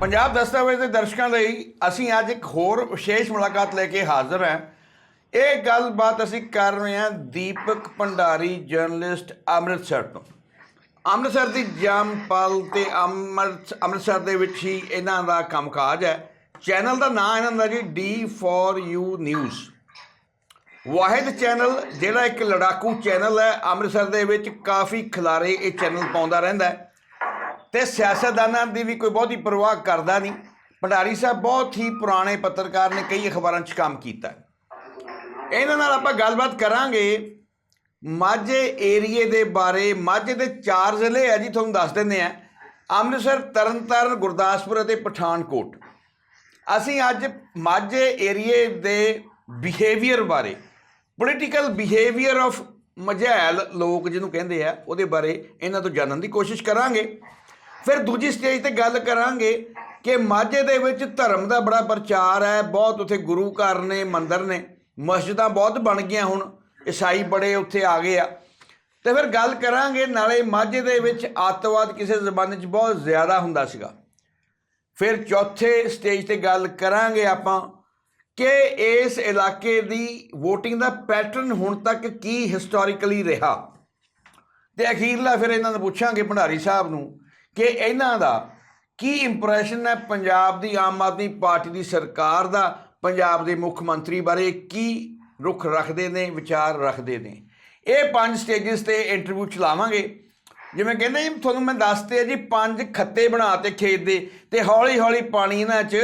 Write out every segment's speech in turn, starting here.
ਪੰਜਾਬ ਦਸਤਾਵੇਜ਼ ਦੇ ਦਰਸ਼ਕਾਂ ਲਈ ਅਸੀਂ ਅੱਜ ਇੱਕ ਹੋਰ ਵਿਸ਼ੇਸ਼ ਮੁਲਾਕਾਤ ਲੈ ਕੇ ਹਾਜ਼ਰ ਹਾਂ। ਇਹ ਗੱਲਬਾਤ ਅਸੀਂ ਕਰ ਰਹੇ ਹਾਂ ਦੀਪਕ ਭੰਡਾਰੀ, ਜਰਨਲਿਸਟ ਅੰਮ੍ਰਿਤਸਰ ਤੋਂ। ਅੰਮ੍ਰਿਤਸਰ ਦੀ ਜੰਮਪਲ ਤੇ ਅੰਮ੍ਰਿਤ ਅੰਮ੍ਰਿਤਸਰ ਦੇ ਵਿੱਚ ਹੀ ਇਹਨਾਂ ਦਾ ਕੰਮਕਾਜ ਹੈ। ਚੈਨਲ ਦਾ ਨਾਮ ਇਹਨਾਂ ਦਾ G D for you news Wahid channel, ਜਿਹੜਾ ਇੱਕ ਲੜਾਕੂ ਚੈਨਲ ਹੈ, ਅੰਮ੍ਰਿਤਸਰ ਦੇ ਵਿੱਚ ਕਾਫੀ ਖਿਲਾਰੇ ਇਹ ਚੈਨਲ ਪਾਉਂਦਾ ਰਹਿੰਦਾ ਹੈ। ਤੇ ਸਿਆਸਤਦਾਨਾਂ ਦੀ ਵੀ ਕੋਈ ਬਹੁਤੀ ਪਰਵਾਹ ਕਰਦਾ ਨਹੀਂ। ਭੰਡਾਰੀ ਸਾਹਿਬ ਬਹੁਤ ਹੀ ਪੁਰਾਣੇ ਪੱਤਰਕਾਰ ਨੇ ਕਈ ਅਖਬਾਰਾਂ 'ਚ ਕੰਮ ਕੀਤਾ ਇਹਨਾਂ ਨਾਲ ਆਪਾਂ ਗੱਲਬਾਤ ਕਰਾਂਗੇ ਮਾਝੇ ਏਰੀਏ ਦੇ ਬਾਰੇ। ਮਾਝੇ ਦੇ ਚਾਰ ਜ਼ਿਲ੍ਹੇ ਆ ਜੀ, ਤੁਹਾਨੂੰ ਦੱਸ ਦਿੰਦੇ ਆ ਅੰਮ੍ਰਿਤਸਰ, ਤਰਨਤਾਰਨ, ਗੁਰਦਾਸਪੁਰ ਅਤੇ ਪਠਾਨਕੋਟ। ਅਸੀਂ ਅੱਜ ਮਾਝੇ ਏਰੀਏ ਦੇ ਬਿਹੇਵੀਅਰ ਬਾਰੇ ਪੋਲੀਟੀਕਲ ਬਿਹੇਵੀਅਰ ਆਫ ਮਝੈਲ ਲੋਕ ਜਿਹਨੂੰ ਕਹਿੰਦੇ ਆ, ਉਹਦੇ ਬਾਰੇ ਇਹਨਾਂ ਤੋਂ ਜਾਣਨ ਦੀ ਕੋਸ਼ਿਸ਼ ਕਰਾਂਗੇ। ਫਿਰ ਦੂਜੀ ਸਟੇਜ ਤੇ ਗੱਲ ਕਰਾਂਗੇ ਕਿ ਮਾਝੇ ਦੇ ਵਿੱਚ ਧਰਮ ਦਾ ਬੜਾ ਪ੍ਰਚਾਰ ਹੈ, ਬਹੁਤ ਉੱਥੇ ਗੁਰੂ ਘਰ ਨੇ, ਮੰਦਰ ਨੇ, ਮਸਜਿਦਾਂ ਬਹੁਤ ਬਣ ਗਈਆਂ ਹੁਣ, ਈਸਾਈ ਬੜੇ ਉੱਥੇ ਆ ਗਏ ਆ। ਤੇ ਫਿਰ ਗੱਲ ਕਰਾਂਗੇ, ਨਾਲੇ ਮਾਝੇ ਦੇ ਵਿੱਚ ਅੱਤਵਾਦ ਕਿਸੇ ਜ਼ਮਾਨੇ 'ਚ ਬਹੁਤ ਜ਼ਿਆਦਾ ਹੁੰਦਾ ਸੀਗਾ। ਫਿਰ ਚੌਥੇ ਸਟੇਜ ਤੇ ਗੱਲ ਕਰਾਂਗੇ ਆਪਾਂ ਕਿ ਇਸ ਇਲਾਕੇ ਦੀ VOTING ਦਾ ਪੈਟਰਨ ਹੁਣ ਤੱਕ ਕੀ ਹਿਸਟੋਰੀਕਲੀ ਰਿਹਾ। ਤੇ ਅਖੀਰਲਾ ਫਿਰ ਇਹਨਾਂ ਨੂੰ ਪੁੱਛਾਂਗੇ ਭੰਡਾਰੀ ਸਾਹਿਬ ਨੂੰ ਕਿ ਇਹਨਾਂ ਦਾ ਕੀ ਇੰਪ੍ਰੈਸ਼ਨ ਹੈ ਪੰਜਾਬ ਦੀ ਆਮ ਆਦਮੀ ਪਾਰਟੀ ਦੀ ਸਰਕਾਰ ਦਾ? ਪੰਜਾਬ ਦੇ ਮੁੱਖ ਮੰਤਰੀ ਬਾਰੇ ਕੀ ਰੁਖ ਰੱਖਦੇ ਨੇ, ਵਿਚਾਰ ਰੱਖਦੇ ਨੇ? ਇਹ ਪੰਜ ਸਟੇजेस ਤੇ ਇੰਟਰਵਿਊ ਚਲਾਵਾਂਗੇ। ਜਿਵੇਂ ਕਹਿੰਦੇ ਜੀ, ਤੁਹਾਨੂੰ ਮੈਂ ਦੱਸਤੇ ਆ ਜੀ, ਪੰਜ ਖੱਤੇ ਬਣਾ ਬਣਾਤੇ ਖੇਤ ਦੇ ਤੇ ਹੌਲੀ ਹੌਲੀ ਪਾਣੀ ਇਹਨਾਂ 'ਚ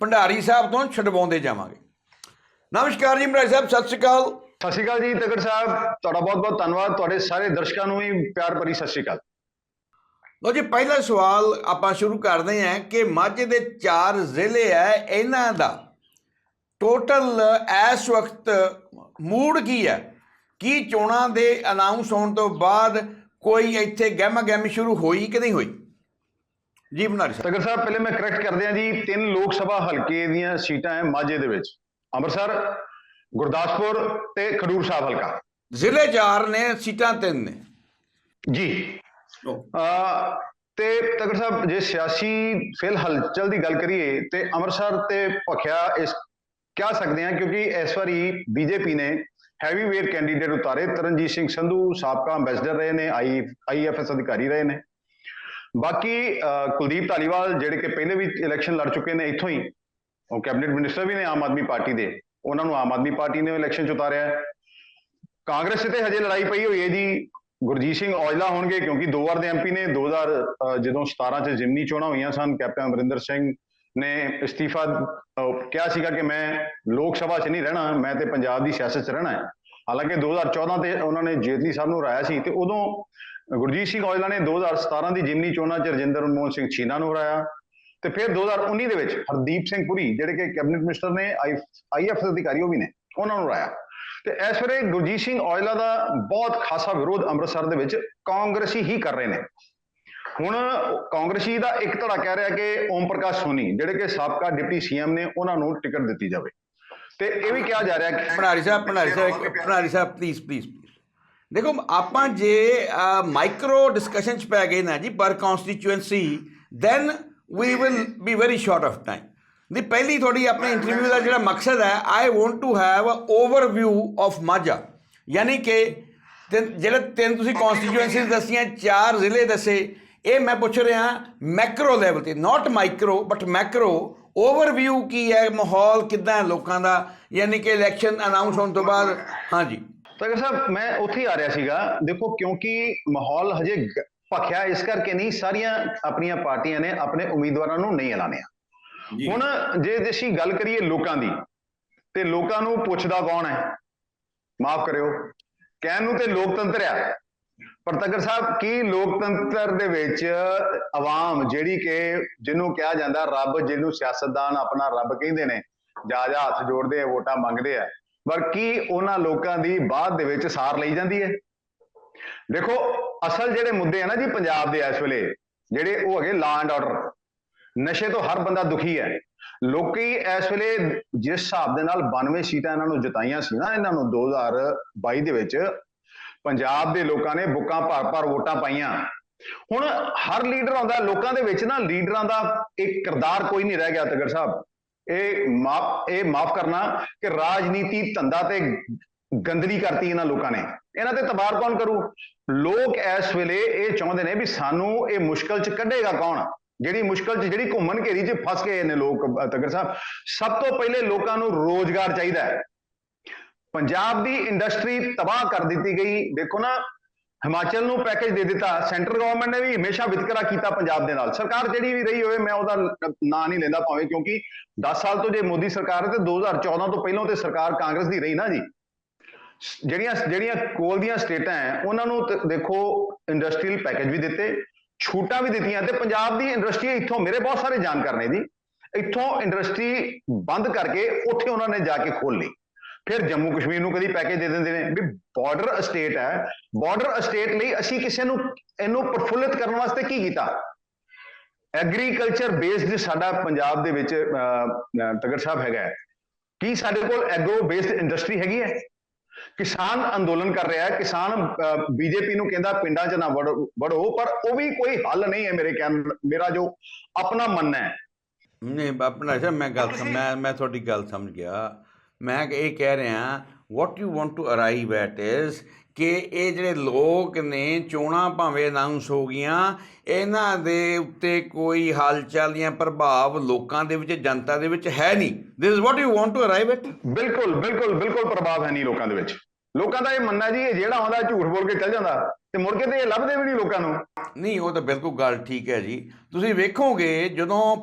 ਭੰਡਾਰੀ ਸਾਹਿਬ ਤੋਂ ਛਡਵਾਉਂਦੇ ਜਾਵਾਂਗੇ। ਨਮਸਕਾਰ ਜੀ, ਭੰਡਾਰੀ ਸਾਹਿਬ, ਸਤਿ ਸ਼੍ਰੀ ਅਕਾਲ। ਸਤਿ ਸ਼੍ਰੀ ਅਕਾਲ ਜੀ ਤਗੜ ਸਾਹਿਬ, ਤੁਹਾਡਾ ਬਹੁਤ ਬਹੁਤ ਧੰਨਵਾਦ। ਤੁਹਾਡੇ ਸਾਰੇ ਦਰਸ਼ਕਾਂ ਨੂੰ ਵੀ ਪਿਆਰ ਭਰੀ ਸਤਿ ਸ਼੍ਰੀ ਅਕਾਲ। ਲੋ ਜੀ ਪਹਿਲਾ ਸਵਾਲ ਆਪਾਂ ਸ਼ੁਰੂ ਕਰਦੇ ਹਾਂ ਕਿ ਮਾਝੇ ਦੇ ਚਾਰ ਜ਼ਿਲ੍ਹੇ ਹੈ ਇਹਨਾਂ ਦਾ। ਟੋਟਲ ਇਸ ਵਕਤ ਮੂਡ ਕੀ ਹੈ? ਕੀ ਚੋਣਾਂ ਦੇ ਅਨਾਉਂਸ ਹੋਣ ਤੋਂ ਬਾਅਦ ਕੋਈ ਇੱਥੇ ਗਹਿਮਾ ਗਹਿਮੀ ਸ਼ੁਰੂ ਹੋਈ ਕਿ ਨਹੀਂ ਹੋਈ? ਜੀ ਬਨਾਰੀ ਸਾਹਿਬ। ਤਗੜ ਸਾਹਿਬ ਪਹਿਲੇ ਮੈਂ ਕਰੈਕਟ ਕਰਦੇ ਹਾਂ ਜੀ ਤਿੰਨ ਲੋਕ ਸਭਾ ਹਲਕੇ ਦੀਆਂ ਸੀਟਾਂ ਹੈ ਮਾਝੇ ਦੇ ਵਿੱਚ। ਅੰਮ੍ਰਿਤਸਰ ਗੁਰਦਾਸਪੁਰ ਤੇ ਖਡੂਰ ਸਾਹਿਬ ਹਲਕਾ। ਜ਼ਿਲ੍ਹੇ ਚਾਰ ਨੇ ਸੀਟਾਂ ਤਿੰਨ ਨੇ। ਜੀ। ਤੇ ਤਗੜ ਸਾਹਿਬ ਜੇ ਸਿਆਸੀ ਫਿਲ ਹਲਚਲ ਦੀ ਗੱਲ ਕਰੀਏ ਤੇ ਅੰਮ੍ਰਿਤਸਰ ਤੇ ਭਖਿਆ ਇਸ ਕਹਿ ਸਕਦੇ ਹਾਂ ਕਿਉਂਕਿ ਇਸ ਵਾਰੀ ਬੀਜੇਪੀ ਨੇ ਹੈਵੀ ਵੇਟ ਕੈਂਡੀਡੇਟ ਉਤਾਰੇ। ਤਰਨਜੀਤ ਸਿੰਘ ਸੰਧੂ ਸਾਬਕਾ ਐਮਬੈਸਡਰ ਰਹੇ ਨੇ ਆਈ ਆਈਐਫਐਸ ਅਧਿਕਾਰੀ ਰਹੇ ਨੇ। ਬਾਕੀ ਅ, ਕੁਲਦੀਪ ਧਾਲੀਵਾਲ ਜਿਹੜੇ ਕਿ ਪਹਿਲੇ ਵੀ ਇਲੈਕਸ਼ਨ ਲੜ ਚੁੱਕੇ ਨੇ ਇੱਥੋਂ ਹੀ ਉਹ ਕੈਬਨਿਟ ਮਿਨਿਸਟਰ ਵੀ ਨੇ ਆਮ ਆਦਮੀ ਪਾਰਟੀ ਦੇ ਉਹਨਾਂ ਨੂੰ ਆਮ ਆਦਮੀ ਪਾਰਟੀ ਨੇ ਇਲੈਕਸ਼ਨ ਚ ਉਤਾਰਿਆ। ਕਾਂਗਰਸ ਤੇ ਹਜੇ ਲੜਾਈ ਪਈ ਹੋਈ ਹੈ ਜੀ। ਗੁਰਜੀਤ ਸਿੰਘ ਔਜਲਾ ਹੋਣਗੇ ਕਿਉਂਕਿ ਦੋ ਵਾਰ ਦੇ ਐਮਪੀ ਨੇ 2000 ਅ, ਜਦੋਂ 17 ਚ ਜ਼ਿਮਨੀ ਚੋਣਾਂ ਹੋਈਆਂ ਸਨ ਕੈਪਟਨ ਅਮਰਿੰਦਰ ਸਿੰਘ ਨੇ ਅਸਤੀਫਾ ਕਿਹਾ ਸੀਗਾ ਕਿ ਮੈਂ ਲੋਕ ਸਭਾ 'ਚ ਨਹੀਂ ਰਹਿਣਾ ਮੈਂ ਤੇ ਪੰਜਾਬ ਦੀ ਸਿਆਸਤ 'ਚ ਰਹਿਣਾ ਹੈ। ਹਾਲਾਂਕਿ 2014 ਤੇ ਉਹਨਾਂ ਨੇ ਜੇਤਲੀ ਸਾਹਿਬ ਨੂੰ ਹਰਾਇਆ ਸੀ ਤੇ ਉਦੋਂ ਗੁਰਜੀਤ ਸਿੰਘ ਔਜਲਾ ਨੇ 2017 ਦੀ ਜ਼ਿਮਨੀ ਚੋਣਾਂ 'ਚ ਰਜਿੰਦਰ ਮੋਹਨ ਸਿੰਘ ਛੀਨਾ ਨੂੰ ਹਰਾਇਆ ਤੇ ਫਿਰ 2019 ਦੇ ਵਿੱਚ ਹਰਦੀਪ ਸਿੰਘ ਪੁਰੀ ਜਿਹੜੇ ਕਿ ਕੈਬਨਿਟ ਮਿਨਿਸਟਰ ਨੇ ਆਈਐਫ ਅਧਿਕਾਰੀ ਉਹ ਵੀ ਨੇ ਉਹਨਾਂ ਨੂੰ ਹਰਾਇਆ। ਤੇ ਇਸ ਵੇਲੇ ਗੁਰਜੀਤ ਸਿੰਘ ਔਜਲਾ ਦਾ ਬਹੁਤ ਖਾਸਾ ਵਿਰੋਧ ਅੰਮ੍ਰਿਤਸਰ ਦੇ ਵਿੱਚ ਕਾਂਗਰਸੀ ਹੀ ਕਰ ਰਹੇ ਨੇ। ਹੁਣ ਕਾਂਗਰਸੀ ਦਾ ਇੱਕ ਧੜਾ ਕਹਿ ਰਿਹਾ ਕਿ ਓਮ ਪ੍ਰਕਾਸ਼ ਸੋਨੀ, ਜਿਹੜੇ ਕਿ ਸਾਬਕਾ ਡਿਪਟੀ ਸੀਐਮ ਨੇ, ਉਹਨਾਂ ਨੂੰ ਟਿਕਟ ਦਿੱਤੀ ਜਾਵੇ। ਤੇ ਇਹ ਵੀ ਕਿਹਾ ਜਾ ਰਿਹਾ ਕਿ ਭੰਡਾਰੀ ਸਾਹਿਬ ਭੰਡਾਰੀ ਸਾਹਿਬ, ਇੱਕ- ਭੰਡਾਰੀ ਸਾਹਿਬ ਪਲੀਜ਼ ਪਲੀਜ਼ ਦੇਖੋ, ਆਪਾਂ ਜੇ ਮਾਈਕਰੋ ਡਿਸਕਸ਼ਨ ਚ ਪੈ ਗਏ ਨਾ ਜੀ ਪਰ constituency then we will be very short of time ਦੀ ਪਹਿਲੀ ਤੁਹਾਡੀ ਆਪਣੇ ਇੰਟਰਵਿਊ ਦਾ ਜਿਹੜਾ ਮਕਸਦ ਹੈ I want to have a overview of Majha ਯਾਨੀ ਕਿ ਤਿੰਨ- ਜਿਹੜੇ ਤਿੰਨ ਤੁਸੀਂ ਕਨਸਟੀਚੁਐਂਸੀਜ਼ ਦੱਸੀਆਂ, ਚਾਰ ਜ਼ਿਲ੍ਹੇ ਦੱਸੇ, ਇਹ ਮੈਂ ਪੁੱਛ ਰਿਹਾ ਮੈਕਰੋ ਲੈਵਲ ਤੇ not micro but macro overview ਕੀ ਹੈ, ਮਾਹੌਲ ਕਿਦਾਂ ਹੈ ਲੋਕਾਂ ਦਾ, ਯਾਨੀ ਕਿ ਇਲੈਕਸ਼ਨ ਅਨਾਉਂਸ ਹੋਣ ਤੋਂ ਬਾਅਦ, ਹਾਂਜੀ। ਤਗਰ ਸਾਹਿਬ, ਮੈਂ ਉੱਥੇ ਆ ਰਿਹਾ ਸੀਗਾ, ਦੇਖੋ ਕਿਉਂਕਿ ਮਾਹੌਲ ਹਜੇ ਭਖਿਆ ਇਸ ਕਰਕੇ ਨਹੀਂ, ਸਾਰੀਆਂ ਆਪਣੀਆਂ ਪਾਰਟੀਆਂ ਨੇ ਆਪਣੇ ਉਮੀਦਵਾਰਾਂ ਨੂੰ ਨਹੀਂ ਐਲਾਨਿਆ। ਹੁਣ ਜੇ ਜੇ ਅਸੀਂ ਗੱਲ ਕਰੀਏ ਲੋਕਾਂ ਦੀ, ਤੇ ਲੋਕਾਂ ਨੂੰ ਪੁੱਛਦਾ ਕੌਣ ਹੈ? ਮਾਫ ਕਰਿਓ। ਕਹਿਣ ਨੂੰ ਤੇ ਲੋਕਤੰਤਰ ਆ ਪਰ ਤਗਰ ਸਾਹਿਬ, ਕੀ ਲੋਕਤੰਤਰ ਦੇ ਵਿੱਚ ਆਵਾਮ ਜਿਹੜੀ ਕਿ ਜਿਹਨੂੰ ਕਿਹਾ ਜਾਂਦਾ ਰੱਬ, ਜਿਹਨੂੰ ਸਿਆਸਤਦਾਨ ਆਪਣਾ ਰੱਬ ਕਹਿੰਦੇ ਨੇ, ਜਾ ਜਾ ਹੱਥ ਜੋੜਦੇ ਆ, ਵੋਟਾਂ ਮੰਗਦੇ ਆ, ਪਰ ਕੀ ਉਹਨਾਂ ਲੋਕਾਂ ਦੀ ਬਾਅਦ ਦੇ ਵਿੱਚ ਸਾਰ ਲਈ ਜਾਂਦੀ ਹੈ? ਦੇਖੋ, ਅਸਲ ਜਿਹੜੇ ਮੁੱਦੇ ਆ ਨਾ ਜੀ ਪੰਜਾਬ ਦੇ ਇਸ ਵੇਲੇ, ਜਿਹੜੇ ਉਹ ਹੈਗੇ ਲਾ ਐਂਡ ਆਰਡਰ ਨਸ਼ੇ ਤੋਂ ਹਰ ਬੰਦਾ ਦੁਖੀ ਹੈ। ਲੋਕੀ ਇਸ ਵੇਲੇ ਜਿਸ ਹਿਸਾਬ ਦੇ ਨਾਲ 92 ਸੀਟਾਂ ਇਹਨਾਂ ਨੂੰ ਜਿਤਾਈਆਂ ਸੀ ਨਾ, ਇਹਨਾਂ ਨੂੰ 2022 ਦੇ ਵਿੱਚ, ਪੰਜਾਬ ਦੇ ਲੋਕਾਂ ਨੇ ਬੁੱਕਾਂ ਭਰ ਭਰ ਵੋਟਾਂ ਪਾਈਆਂ। ਹੁਣ ਹਰ ਲੀਡਰ ਆਉਂਦਾ, ਲੋਕਾਂ ਦੇ ਵਿੱਚ ਨਾ ਲੀਡਰਾਂ ਦਾ ਇੱਕ ਕਿਰਦਾਰ ਕੋਈ ਨਹੀਂ ਰਹਿ ਗਿਆ ਤਗੜ ਸਾਹਿਬ। ਇਹ ਮਾਫ ਇਹ ਮਾਫ ਕਰਨਾ ਕਿ ਰਾਜਨੀਤੀ ਧੰਦਾ ਤੇ ਗੰਦਲੀ ਕਰਤੀ ਇਹਨਾਂ ਲੋਕਾਂ ਨੇ। ਇਹਨਾਂ ਤੇ ਤਬਾਰ ਕੌਣ ਕਰੂ? ਲੋਕ ਇਸ ਵੇਲੇ ਇਹ ਚਾਹੁੰਦੇ ਨੇ ਵੀ ਸਾਨੂੰ ਇਹ ਮੁਸ਼ਕਲ ਚ ਕੱਢੇਗਾ ਕੌਣ? ਜਿਹੜੀ ਮੁਸ਼ਕਲ ਚ ਜਿਹੜੀ ਘੁੰਮਣ ਘੇਰੀ ਚ ਫਸ ਗਏ ਨੇ ਲੋਕ ਅ, ਸਾਹਿਬ ਸਭ ਤੋਂ ਪਹਿਲੇ ਲੋਕਾਂ ਨੂੰ ਰੋਜ਼ਗਾਰ ਚਾਹੀਦਾ ਹੈ। ਪੰਜਾਬ ਦੀ ਇੰਡਸਟਰੀ ਤਬਾਹ ਕਰ ਦਿੱਤੀ ਗਈ। ਦੇਖੋ ਨਾ ਹਿਮਾਚਲ ਨੂੰ ਪੈਕੇਜ ਦੇ ਦਿੱਤਾ ਸੈਂਟਰ ਗਵਰਨਮੈਂਟ ਨੇ ਵੀ ਹਮੇਸ਼ਾ ਵਿਤਕਰਾ ਕੀਤਾ ਪੰਜਾਬ ਦੇ ਨਾਲ। ਸਰਕਾਰ ਜਿਹੜੀ ਵੀ ਰਹੀ ਹੋਵੇ ਮੈਂ ਉਹਦਾ ਨਾਂ ਨਹੀਂ ਲੈਂਦਾ ਭਾਵੇਂ ਕਿਉਂਕਿ 10 ਸਾਲ ਤੋਂ ਜੇ ਮੋਦੀ ਸਰਕਾਰ ਹੈ ਤੇ 2014 ਤੋਂ ਪਹਿਲਾਂ ਤੇ ਸਰਕਾਰ ਕਾਂਗਰਸ ਦੀ ਰਹੀ ਨਾ ਜੀ। ਜਿਹੜੀਆਂ ਜਿਹੜੀਆਂ ਕੋਲ ਦੀਆਂ ਸਟੇਟਾਂ ਹੈ ਉਹਨਾਂ ਨੂੰ ਤੇ ਦੇਖੋ ਇੰਡਸਟਰੀਅਲ ਪੈਕੇਜ ਵੀ ਦਿੱਤੇ ਛੂਟਾਂ ਵੀ ਦਿੱਤੀਆਂ ਤੇ ਪੰਜਾਬ ਦੀ ਇੰਡਸਟਰੀ ਇੱਥੋਂ, ਮੇਰੇ ਬਹੁਤ ਸਾਰੇ ਜਾਣਕਾਰ ਨੇ ਜੀ, ਇੱਥੋਂ ਇੰਡਸਟਰੀ ਬੰਦ ਕਰਕੇ ਉੱਥੇ ਉਹਨਾਂ ਨੇ ਜਾ ਕੇ ਖੋਲ ਲਈ। ਫਿਰ ਜੰਮੂ ਕਸ਼ਮੀਰ ਨੂੰ ਕਦੀ ਪੈਕੇਜ ਦੇ ਦਿੰਦੇ ਨੇ ਵੀ ਬਾਰਡਰ ਸਟੇਟ ਹੈ। ਬਾਰਡਰ ਸਟੇਟ ਲਈ ਅਸੀਂ ਕਿਸੇ ਨੂੰ, ਇਹਨੂੰ ਪ੍ਰਫੁੱਲਿਤ ਕਰਨ ਵਾਸਤੇ ਕੀ ਕੀਤਾ? ਐਗਰੀਕਲਚਰ ਬੇਸਡ ਸਾਡਾ ਪੰਜਾਬ ਦੇ ਵਿੱਚ ਤਗੜ ਸਾਹਿਬ ਹੈਗਾ ਹੈ। ਕੀ ਸਾਡੇ ਕੋਲ ਐਗਰੋ ਬੇਸਡ ਇੰਡਸਟਰੀ ਹੈਗੀ ਹੈ? ਕਿਸਾਨ ਅੰਦੋਲਨ ਕਰ ਰਿਹਾ ਹੈ। ਕਿਸਾਨ ਬੀਜੇਪੀ ਨੂੰ ਕਹਿੰਦਾ ਪਿੰਡਾਂ 'ਚ ਨਾ ਵੜੋ ਵੜੋ, ਪਰ ਉਹ ਵੀ ਕੋਈ ਹੱਲ ਨਹੀਂ ਹੈ ਮੇਰੇ ਕਹਿਣ ਮੇਰਾ ਜੋ ਆਪਣਾ ਮੰਨਣਾ ਹੈ। ਨਹੀਂ ਆਪਣਾ ਸਰ ਮੈਂ ਗੱਲ ਮੈਂ ਮੈਂ ਤੁਹਾਡੀ ਗੱਲ ਸਮਝ ਗਿਆ। ਮੈਂ ਇਹ ਕਹਿ ਰਿਹਾ what you want to arrive at is ਕਿ ਇਹ ਜਿਹੜੇ ਲੋਕ ਨੇ ਚੋਣਾਂ ਭਾਵੇਂ ਅਨਾਉਂਸ ਹੋ ਗਈਆਂ ਇਹਨਾਂ ਦੇ ਉੱਤੇ ਕੋਈ ਹਲਚਲ ਜਾਂ ਪ੍ਰਭਾਵ ਲੋਕਾਂ ਦੇ ਵਿੱਚ ਜਨਤਾ ਦੇ ਵਿੱਚ ਹੈ ਨਹੀਂ। This is what you want to arrive at ਬਿਲਕੁਲ ਬਿਲਕੁਲ ਬਿਲਕੁਲ ਪ੍ਰਭਾਵ ਹੈ ਨਹੀਂ ਲੋਕਾਂ ਦੇ ਵਿੱਚ। ਲੋਕਾਂ ਦਾ ਇਹ ਮੰਨਣਾ ਜੀ ਇਹ ਜਿਹੜਾ ਆਉਂਦਾ ਝੂਠ ਬੋਲ ਕੇ ਚੱਲ ਜਾਂਦਾ ਤੇ ਮੁੜ ਕੇ ਤੇ ਇਹ ਲੱਭਦੇ ਵੀ ਨਹੀਂ ਲੋਕਾਂ ਨੂੰ। ਨਹੀਂ ਉਹ ਤਾਂ ਬਿਲਕੁਲ ਗੱਲ ਠੀਕ ਹੈ ਜੀ। ਤੁਸੀਂ ਵੇਖੋਗੇ ਜਦੋਂ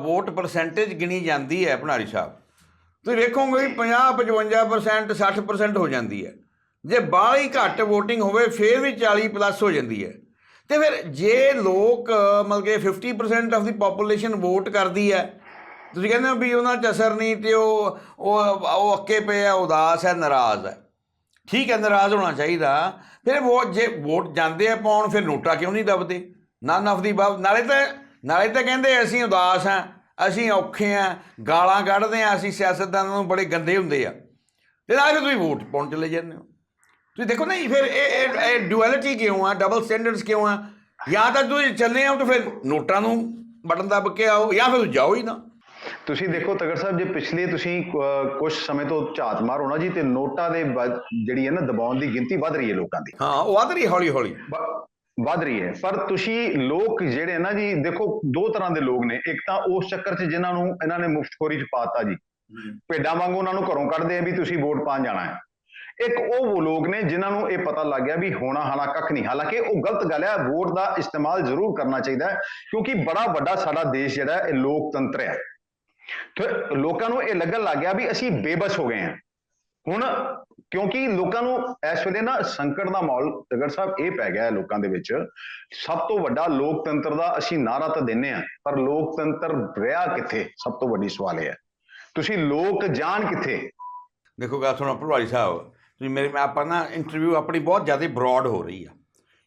ਵੋਟ ਪਰਸੈਂਟੇਜ ਗਿਣੀ ਜਾਂਦੀ ਹੈ ਭਣਾਰੀ ਸਾਹਿਬ ਤੁਸੀਂ ਵੇਖੋਗੇ ਵੀ 50 55% 60% ਹੋ ਜਾਂਦੀ ਹੈ। ਜੇ ਬਾਹਲੀ ਘੱਟ VOTING ਹੋਵੇ, ਫਿਰ ਵੀ 40 ਪਲੱਸ ਹੋ ਜਾਂਦੀ ਹੈ। ਤੇ ਫਿਰ ਜੇ ਲੋਕ, ਮਤਲਬ ਕਿ 50% ਆਫ ਦੀ ਪੋਪੂਲੇਸ਼ਨ ਵੋਟ ਕਰਦੀ ਹੈ, ਤੁਸੀਂ ਕਹਿੰਦੇ ਹੋ ਵੀ ਉਹਨਾਂ 'ਚ ਅਸਰ ਨਹੀਂ ਤੇ ਉਹ ਉਹ ਉਹ ਅੱਕੇ ਪਏ ਆ, ਉਦਾਸ ਹੈ, ਨਾਰਾਜ਼ ਹੈ। ਠੀਕ ਹੈ, ਨਾਰਾਜ਼ ਹੋਣਾ ਚਾਹੀਦਾ। ਫਿਰ ਵੋਟ ਜੇ ਵੋਟ ਜਾਂਦੇ ਆ ਪਾਉਣ, ਫਿਰ ਨੋਟਾ ਕਿਉਂ ਨਹੀਂ ਦਬਦੇ? ਨਨ ਆਫ ਦੀ ਬਾਬ ਨਾਲੇ ਤਾਂ ਨਾਲੇ ਤਾਂ ਕਹਿੰਦੇ ਅਸੀਂ ਉਦਾਸ ਆ ਅਸੀਂ ਔਖੇ ਆ ਗਾਲਾਂ ਕੱਢਦੇ ਆ ਅਸੀਂ ਸਿਆਸਤਦਾਨਾਂ ਨੂੰ ਬੜੇ ਗੰਦੇ ਹੁੰਦੇ ਆ। ਤੇ ਨਾਲੇ ਫਿਰ ਤੁਸੀਂ ਵੋਟ ਪਾਉਣ ਚਲੇ ਜਾਂਦੇ ਹੋ। ਤੁਸੀਂ ਦੇਖੋ ਨਾ ਫਿਰ ਇਹ ਇਹ- ਡੁਅਲਿਟੀ ਕਿਉਂ ਆ? ਡਬਲ ਸਟੈਂਡਰਡਸ ਕਿਉਂ ਆ? ਜਾਂ ਤਾਂ ਤੁਸੀਂ ਚੱਲੇ ਆਓ ਤਾਂ ਫਿਰ ਨੋਟਾਂ ਨੂੰ ਬਟਨ ਦੱਬ ਕੇ ਆਓ ਜਾਂ ਫਿਰ ਜਾਓ ਹੀ ਨਾ। ਤੁਸੀਂ ਦੇਖੋ ਤਗੜ ਸਾਹਿਬ ਜੇ ਪਿਛਲੇ ਤੁਸੀਂ ਕੁਝ ਸਮੇਂ ਤੋਂ ਝਾਤ ਮਾਰੋ ਨਾ ਜੀ ਤੇ ਨੋਟਾਂ ਦੇ ਜਿਹੜੀ ਹੈ ਨਾ ਦਬਾਉਣ ਦੀ ਗਿਣਤੀ ਵੱਧ ਰਹੀ ਹੈ ਲੋਕਾਂ ਦੀ। ਹਾਂ ਉਹ ਵੱਧ ਰਹੀ ਹੌਲੀ ਹੌਲੀ ਵ- ਵੱਧ ਰਹੀ ਹੈ। ਪਰ ਤੁਸੀਂ ਲੋਕ ਜਿਹੜੇ ਨਾ ਜੀ ਦੇਖੋ ਦੋ ਤਰ੍ਹਾਂ ਦੇ ਲੋਕ ਨੇ। ਇੱਕ ਤਾਂ ਉਸ ਚੱਕਰ 'ਚ ਜਿਨ੍ਹਾਂ ਨੂੰ ਇਹਨਾਂ ਨੇ ਮੁਫਤਖੋਰੀ 'ਚ ਪਾਤਾ ਜੀ। ਭੇਡਾਂ ਵਾਂਗੂ ਉਹਨਾਂ ਨੂੰ ਘਰੋਂ ਕੱਢਦੇ ਆ ਵੀ ਤੁਸੀਂ ਵੋਟ ਪਾਣ ਜਾਣਾ ਹੈ। ਇੱਕ ਉਹ ਲੋਕ ਨੇ ਜਿਨ੍ਹਾਂ ਨੂੰ ਇਹ ਪਤਾ ਲੱਗ ਗਿਆ ਵੀ ਹੋਣਾ ਹਾਣਾ ਕੱਖ ਨਹੀਂ। ਹਾਲਾਂਕਿ ਉਹ ਗਲਤ ਗੱਲ ਹੈ, ਵੋਟ ਦਾ ਇਸਤੇਮਾਲ ਜ਼ਰੂਰ ਕਰਨਾ ਚਾਹੀਦਾ ਹੈ, ਕਿਉਂਕਿ ਬੜਾ ਵੱਡਾ ਸਾਡਾ ਦੇਸ਼ ਜਿਹੜਾ ਇਹ ਲੋਕਤੰਤਰ ਹੈ। ਤੇ ਲੋਕਾਂ ਨੂੰ ਇਹ ਲੱਗਣ ਲੱਗ ਗਿਆ ਵੀ ਅਸੀਂ ਬੇਬਸ ਹੋ ਗਏ ਹਾਂ। ਹੁਣ ਕਿਉਂਕਿ ਲੋਕਾਂ ਨੂੰ ਇਸ ਵੇਲੇ ਨਾ ਸੰਕਟ ਦਾ ਮਾਹੌਲ ਤਗੜ ਸਾਹਿਬ ਇਹ ਪੈ ਗਿਆ ਹੈ ਲੋਕਾਂ ਦੇ ਵਿੱਚ, ਸਭ ਤੋਂ ਵੱਡਾ ਲੋਕਤੰਤਰ ਦਾ ਅਸੀਂ ਨਾਰਾ ਤਾਂ ਦਿੰਨੇ ਆ ਪਰ ਲੋਕਤੰਤਰ ਰਿਹਾ ਕਿੱਥੇ? ਸਭ ਤੋਂ ਵੱਡੀ ਸਵਾਲ ਇਹ ਹੈ। ਤੁਸੀਂ ਲੋਕ ਜਾਣ ਕਿੱਥੇ? ਦੇਖੋ, ਗੱਲ ਸੁਣੋ ਭਲਵਾੜੀ ਸਾਹਿਬ ਤੁਸੀਂ ਮੇਰੇ, ਮੈਂ ਆਪਾਂ ਨਾ ਇੰਟਰਵਿਊ ਆਪਣੀ ਬਹੁਤ ਜ਼ਿਆਦਾ ਬ੍ਰੌਡ ਹੋ ਰਹੀ ਆ।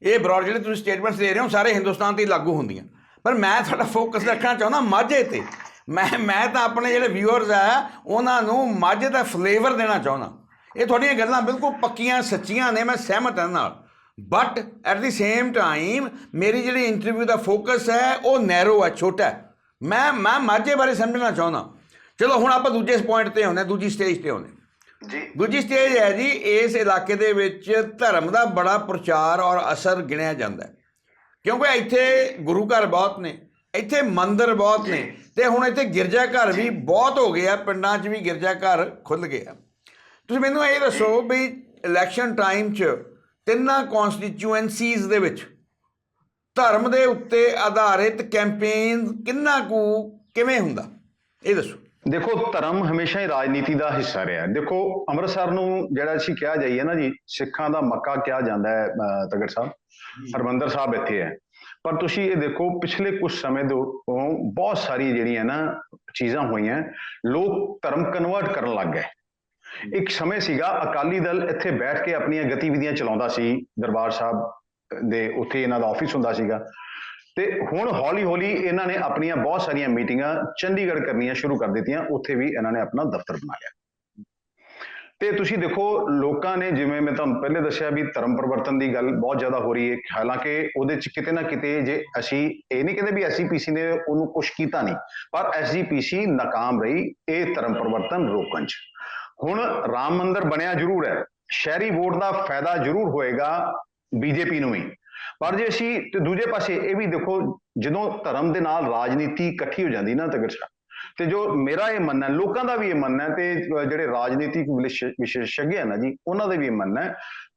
ਇਹ ਬ੍ਰੌਡ ਜਿਹੜੇ ਤੁਸੀਂ ਸਟੇਟਮੈਂਟਸ ਦੇ ਰਹੇ ਹੋ, ਸਾਰੇ ਹਿੰਦੁਸਤਾਨ ਤੇ ਲਾਗੂ ਹੁੰਦੀਆਂ। ਪਰ ਮੈਂ ਤੁਹਾਡਾ ਫੋਕਸ ਰੱਖਣਾ ਚਾਹੁੰਦਾ ਮਾਝੇ ਤੇ। ਮੈਂ ਮੈਂ ਤਾਂ ਆਪਣੇ ਜਿਹੜੇ ਵਿਊਅਰਸ ਆ, ਉਹਨਾਂ ਨੂੰ ਮਾਝੇ ਦਾ ਫਲੇਵਰ ਦੇਣਾ ਚਾਹੁੰਦਾ। ਇਹ ਤੁਹਾਡੀਆਂ ਗੱਲਾਂ ਬਿਲਕੁਲ ਪੱਕੀਆਂ, ਸੱਚੀਆਂ ਨੇ, ਮੈਂ ਸਹਿਮਤ ਹਾਂ ਨਾਲ। But at the same time ਮੇਰੀ ਜਿਹੜੀ ਇੰਟਰਵਿਊ ਦਾ ਫੋਕਸ ਹੈ, ਉਹ ਨੈਰੋ ਹੈ, ਛੋਟਾ ਹੈ। ਮੈਂ ਮੈਂ ਮਾਝੇ ਬਾਰੇ ਸਮਝਣਾ ਚਾਹੁੰਦਾ। ਚਲੋ ਹੁਣ ਆਪਾਂ ਦੂਜੇ ਪੁਆਇੰਟ ਤੇ ਆਉਂਦੇ ਹਾਂ, ਦੂਜੀ ਸਟੇਜ ਤੇ ਆਉਂਦੇ ਹਾਂ। ਜੀ। ਦੂਜੀ ਸਟੇਜ ਹੈ ਜੀ ਇਸ ਇਲਾਕੇ ਦੇ ਵਿੱਚ ਧਰਮ ਦਾ ਬੜਾ ਪ੍ਰਚਾਰ ਔਰ ਅਸਰ ਗਿਣਿਆ ਜਾਂਦਾ ਕਿਉਂਕਿ ਇੱਥੇ ਗੁਰੂ ਘਰ ਬਹੁਤ ਨੇ ਇੱਥੇ ਮੰਦਿਰ ਬਹੁਤ ਨੇ ਤੇ ਹੁਣ ਇੱਥੇ ਗਿਰਜਾ ਘਰ ਵੀ ਬਹੁਤ ਹੋ ਗਏ ਆ ਪਿੰਡਾਂ 'ਚ ਵੀ ਗਿਰਜਾ ਘਰ ਖੁੱਲ ਗਏ ਆ ਤੁਸੀਂ ਮੈਨੂੰ ਇਹ ਦੱਸੋ ਵੀ ਇਲੈਕਸ਼ਨ ਟਾਈਮ 'ਚ ਤਿੰਨਾਂ ਕਨਸਟੀਚੁਐਂਸੀਜ਼ ਦੇ ਵਿੱਚ ਧਰਮ ਦੇ ਉੱਤੇ ਆਧਾਰਿਤ ਕੈਂਪੇਨ ਕਿੰਨਾ ਕੁ ਕਿਵੇਂ ਹੁੰਦਾ? ਇਹ ਦੱਸੋ। ਦੇਖੋ ਧਰਮ ਹਮੇਸ਼ਾ ਹੀ ਰਾਜਨੀਤੀ ਦਾ ਹਿੱਸਾ ਰਿਹਾ ਦੇਖੋ ਅੰਮ੍ਰਿਤਸਰ ਨੂੰ ਜਿਹੜਾ ਅਸੀਂ ਕਿਹਾ ਜਾਈਏ ਨਾ ਜੀ ਸਿੱਖਾਂ ਦਾ ਮੱਕਾ ਕਿਹਾ ਜਾਂਦਾ ਹੈ ਤਗੜ ਸਾਹਿਬ। ਹਰਮੰਦਰ ਸਾਹਿਬ ਇੱਥੇ ਹੈ। ਪਰ ਤੁਸੀਂ ਇਹ ਦੇਖੋ ਪਿਛਲੇ ਕੁਝ ਸਮੇਂ ਤੋਂ ਬਹੁਤ ਸਾਰੀ ਜਿਹੜੀਆਂ ਨਾ ਚੀਜ਼ਾਂ ਹੋਈਆਂ ਲੋਕ ਧਰਮ ਕਨਵਰਟ ਕਰਨ ਲੱਗ ਗਏ। ਇੱਕ ਸਮੇਂ ਸੀਗਾ ਅਕਾਲੀ ਦਲ ਇੱਥੇ ਬੈਠ ਕੇ ਆਪਣੀਆਂ ਗਤੀਵਿਧੀਆਂ ਚਲਾਉਂਦਾ ਸੀ। ਦਰਬਾਰ ਸਾਹਿਬ ਦੇ ਉੱਥੇ ਇਹਨਾਂ ਦਾ ਆਫਿਸ ਹੁੰਦਾ ਸੀਗਾ। ਤੇ ਹੁਣ ਹੌਲੀ ਹੌਲੀ ਇਹਨਾਂ ਨੇ ਆਪਣੀਆਂ ਬਹੁਤ ਸਾਰੀਆਂ ਮੀਟਿੰਗਾਂ ਚੰਡੀਗੜ੍ਹ ਕਰਨੀਆਂ ਸ਼ੁਰੂ ਕਰ ਦਿੱਤੀਆਂ, ਉੱਥੇ ਵੀ ਇਹਨਾਂ ਨੇ ਆਪਣਾ ਦਫ਼ਤਰ ਬਣਾ ਲਿਆ। ਤੇ ਤੁਸੀਂ ਦੇਖੋ, ਲੋਕਾਂ ਨੇ ਜਿਵੇਂ ਮੈਂ ਤੁਹਾਨੂੰ ਪਹਿਲੇ ਦੱਸਿਆ ਵੀ ਧਰਮ ਪਰਿਵਰਤਨ ਦੀ ਗੱਲ ਬਹੁਤ ਜ਼ਿਆਦਾ ਹੋ ਰਹੀ ਹੈ, ਹਾਲਾਂਕਿ ਉਹਦੇ ਚ ਕਿਤੇ ਨਾ ਕਿਤੇ ਜੇ ਅਸੀਂ ਇਹ ਨਹੀਂ ਕਹਿੰਦੇ ਵੀ ਐਸਜੀਪੀਸੀ ਨੇ ਉਹਨੂੰ ਕੁਝ ਕੀਤਾ ਨਹੀਂ, ਪਰ ਐਸਜੀਪੀਸੀ ਨਾਕਾਮ ਰਹੀ ਇਹ ਧਰਮ ਪਰਿਵਰਤਨ ਰੋਕਣ ਚ। ਹੁਣ ਰਾਮ ਮੰਦਿਰ ਬਣਿਆ ਜ਼ਰੂਰ ਹੈ, ਸ਼ਹਿਰੀ ਵੋਟ ਦਾ ਫਾਇਦਾ ਜ਼ਰੂਰ ਹੋਏਗਾ ਬੀਜੇਪੀ ਨੂੰ ਵੀ। ਪਰ ਜੇ ਅਸੀਂ ਤੇ ਦੂਜੇ ਪਾਸੇ ਇਹ ਵੀ ਦੇਖੋ, ਜਦੋਂ ਧਰਮ ਦੇ ਨਾਲ ਰਾਜਨੀਤੀ ਇਕੱਠੀ ਹੋ ਜਾਂਦੀ ਨਾ ਤਗੜ ਸਾਹਿਬ ਤੇ ਜੋ ਮੇਰਾ ਇਹ ਮੰਨਣਾ, ਲੋਕਾਂ ਦਾ ਵੀ ਇਹ ਮੰਨਣਾ ਹੈ ਤੇ ਜਿਹੜੇ ਰਾਜਨੀਤਿਕ ਵਿਸ਼ੇ- ਵਿਸ਼ੇਸ਼জ্ञ ਹੈ ਨਾ ਜੀ, ਉਹਨਾਂ ਦਾ ਵੀ ਇਹ ਮੰਨਣਾ,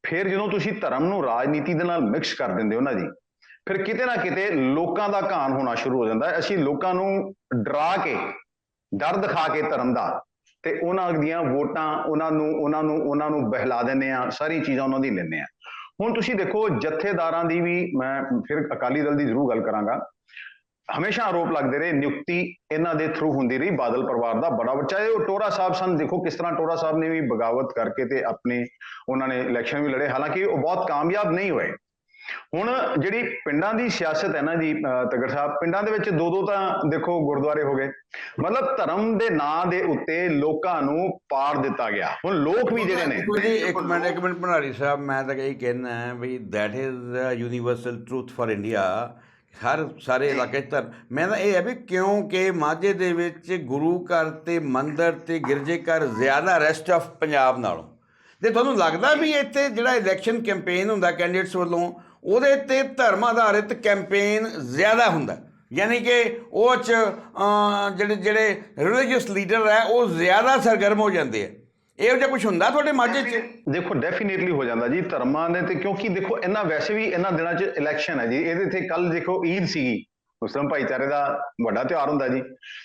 ਫਿਰ ਜਦੋਂ ਤੁਸੀਂ ਧਰਮ ਨੂੰ ਰਾਜਨੀਤੀ ਦੇ ਨਾਲ ਮਿਕਸ ਕਰ ਦਿੰਦੇ ਹੋ ਨਾ ਜੀ, ਫਿਰ ਕਿਤੇ ਨਾ ਕਿਤੇ ਲੋਕਾਂ ਦਾ ਘਾਣ ਹੋਣਾ ਸ਼ੁਰੂ ਹੋ ਜਾਂਦਾ। ਅਸੀਂ ਲੋਕਾਂ ਨੂੰ ਡਰਾ ਕੇ, ਡਰ ਦਿਖਾ ਕੇ ਧਰਮ ਦਾ ਤੇ ਉਹਨਾਂ ਦੀਆਂ ਵੋਟਾਂ, ਉਹਨਾਂ ਨੂੰ ਉਹਨਾਂ ਨੂੰ ਉਹਨਾਂ ਨੂੰ ਬਹਿਲਾ ਦਿੰਦੇ ਆ ਸਾਰੀ ਚੀਜ਼ਾਂ ਉਹਨਾਂ ਦੀ ਲੈਂਦੇ ਆ ਹੁਣ ਤੁਸੀਂ ਦੇਖੋ, ਜਥੇਦਾਰਾਂ ਦੀ ਵੀ ਮੈਂ ਫਿਰ ਅਕਾਲੀ ਦਲ ਦੀ ਜ਼ਰੂਰ ਗੱਲ ਕਰਾਂਗਾ। ਹਮੇਸ਼ਾ ਆਰੋਪ ਲੱਗਦੇ ਰਹੇ, ਨਿਯੁਕਤੀ ਇਹਨਾਂ ਦੇ ਥਰੂ ਹੁੰਦੀ ਰਹੀ, ਬਾਦਲ ਪਰਿਵਾਰ ਦਾ ਬੜਾ ਚਾਹੇ ਉਹ ਟੋਰਾ ਸਾਹਿਬ ਸਨ, ਦੇਖੋ ਕਿਸ ਤਰ੍ਹਾਂ ਟੋਰਾ ਸਾਹਿਬ ਨੇ ਵੀ ਬਗਾਵਤ ਕਰਕੇ ਤੇ ਆਪਣੇ ਉਹਨਾਂ ਨੇ ਇਲੈਕਸ਼ਨ ਵੀ ਲੜੇ, ਹਾਲਾਂਕਿ ਉਹ ਬਹੁਤ ਕਾਮਯਾਬ ਨਹੀਂ ਹੋਏ। ਹੁਣ ਜਿਹੜੀ ਪਿੰਡਾਂ ਦੀ ਸਿਆਸਤ ਹੈ ਨਾ ਜੀ ਤਗੜ ਸਾਹਿਬ, ਪਿੰਡਾਂ ਦੇ ਵਿੱਚ ਦੋ ਦੋ ਤਾਂ ਦੇਖੋ ਗੁਰਦੁਆਰੇ ਹੋ ਗਏ। ਮਤਲਬ ਧਰਮ ਦੇ ਨਾਂ ਦੇ ਉੱਤੇ ਲੋਕਾਂ ਨੂੰ ਪਾੜ ਦਿੱਤਾ ਗਿਆ। ਹੁਣ ਲੋਕ ਵੀ ਜਿਹੜੇ ਨੇ ਦੇਖੋ ਜੀ, ਇੱਕ ਮਿੰਟ ਇੱਕ ਮਿੰਟ ਭੰਡਾਰੀ ਸਾਹਿਬ, ਮੈਂ ਤਾਂ ਇਹ ਕਹਿਣਾ ਹੈ ਵੀ that is universal truth for India ਹਰ, ਸਾਰੇ ਇਲਾਕੇ 'ਚ ਧਰਮ ਮੈਂ ਤਾਂ ਇਹ ਹੈ ਵੀ ਕਿਉਂਕਿ ਮਾਝੇ ਦੇ ਵਿੱਚ ਗੁਰੂ ਘਰ ਤੇ ਮੰਦਿਰ ਤੇ ਗਿਰਜੇ ਘਰ ਜ਼ਿਆਦਾ ਰੈਸਟ ਆਫ ਪੰਜਾਬ ਨਾਲੋਂ। ਤੇ ਤੁਹਾਨੂੰ ਲੱਗਦਾ ਵੀ ਇੱਥੇ ਜਿਹੜਾ ਇਲੈਕਸ਼ਨ ਕੈਂਪੇਨ ਹੁੰਦਾ ਕੈਂਡੀਡੇਟਸ ਵੱਲੋਂ ਉਹਦੇ ਤੇ ਧਰਮ ਆਧਾਰਿਤ ਕੈਂਪੇਨ ਜ਼ਿਆਦਾ ਹੁੰਦਾ ਯਾਨੀ ਕਿ ਉਹ ਚ ਜਿਹੜੇ ਜਿਹੜੇ ਰਿਲੀਜੀਅਸ ਲੀਡਰ ਹੈ, ਉਹ ਜ਼ਿਆਦਾ ਸਰਗਰਮ ਹੋ ਜਾਂਦੇ ਆ ਇਹੋ ਜਿਹਾ ਕੁਝ ਹੁੰਦਾ ਤੁਹਾਡੇ ਮਾਝੇ 'ਚ? ਦੇਖੋ ਡੈਫੀਨੇਟਲੀ ਹੋ ਜਾਂਦਾ ਜੀ ਧਰਮਾਂ ਦੇ ਤੇ, ਕਿਉਂਕਿ ਦੇਖੋ ਇਹਨਾਂ ਵੈਸੇ ਵੀ ਇਹਨਾਂ ਦਿਨਾਂ 'ਚ ਇਲੈਕਸ਼ਨ ਹੈ ਜੀ। ਇਹਦੇ ਤੇ ਕੱਲ ਦੇਖੋ, ਈਦ ਸੀਗੀ। ਮੁਸਲਮ ਭਾਈਚਾਰੇ ਦਾ ਵੱਡਾ ਤਿਉਹਾਰ ਹੁੰਦਾ ਜੀ।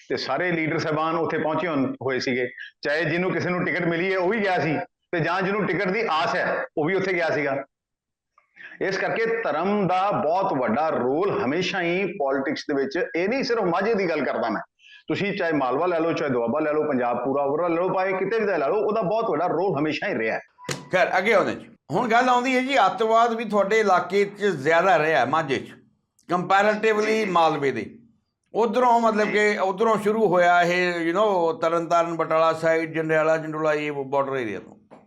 ਤੇ ਸਾਰੇ ਲੀਡਰ ਸਾਹਿਬਾਨ ਉੱਥੇ ਪਹੁੰਚੇ ਹੋਣ- ਹੋਏ ਸੀਗੇ। ਚਾਹੇ ਜਿਹਨੂੰ ਕਿਸੇ ਨੂੰ ਟਿਕਟ ਮਿਲੀ ਹੈ, ਉਹ ਵੀ ਗਿਆ ਸੀ। ਤੇ ਜਾਂ ਜਿਹਨੂੰ ਟਿਕਟ ਦੀ ਆਸ ਹੈ, ਉਹ ਵੀ ਉੱਥੇ ਗਿਆ ਸੀਗਾ। ਇਸ ਕਰਕੇ ਧਰਮ ਦਾ ਬਹੁਤ ਵੱਡਾ ਰੋਲ ਹਮੇਸ਼ਾ ਹੀ ਪੋਲਿਟਿਕਸ ਦੇ ਵਿੱਚ ਇਹ ਨਹੀਂ ਸਿਰਫ ਮਾਝੇ ਦੀ ਗੱਲ ਕਰਦਾ ਮੈਂ। ਤੁਸੀਂ ਚਾਹੇ ਮਾਲਵਾ ਲੈ ਲਓ ਚਾਹੇ ਦੁਆਬਾ ਲੈ ਲਓ ਪੰਜਾਬ ਪੂਰਾ ਉਰਾ ਲੈ ਲਓ ਭਾਵੇਂ ਕਿਤੇ ਵੀ ਲੈ ਲਓ ਉਹਦਾ ਬਹੁਤ ਵੱਡਾ ਰੋਲ ਹਮੇਸ਼ਾ ਹੀ ਰਿਹਾ ਹੈ। ਖੈਰ ਅੱਗੇ ਆਉਂਦੇ ਜੀ। ਹੁਣ ਗੱਲ ਆਉਂਦੀ ਹੈ ਜੀ ਅੱਤਵਾਦ ਵੀ ਤੁਹਾਡੇ ਇਲਾਕੇ 'ਚ ਜ਼ਿਆਦਾ ਰਿਹਾ ਮਾਝੇ 'ਚ। ਕੰਪੈਰੀਟਿਵਲੀ ਮਾਲਵੇ ਦੇ। ਉਧਰੋਂ ਮਤਲਬ ਕਿ ਉਧਰੋਂ ਸ਼ੁਰੂ ਹੋਇਆ ਇਹ you no Tarn Taran Batala side Jandiala Jandola ਇਹ ਬਾਰਡਰ ਏਰੀਆ ਤੋਂ।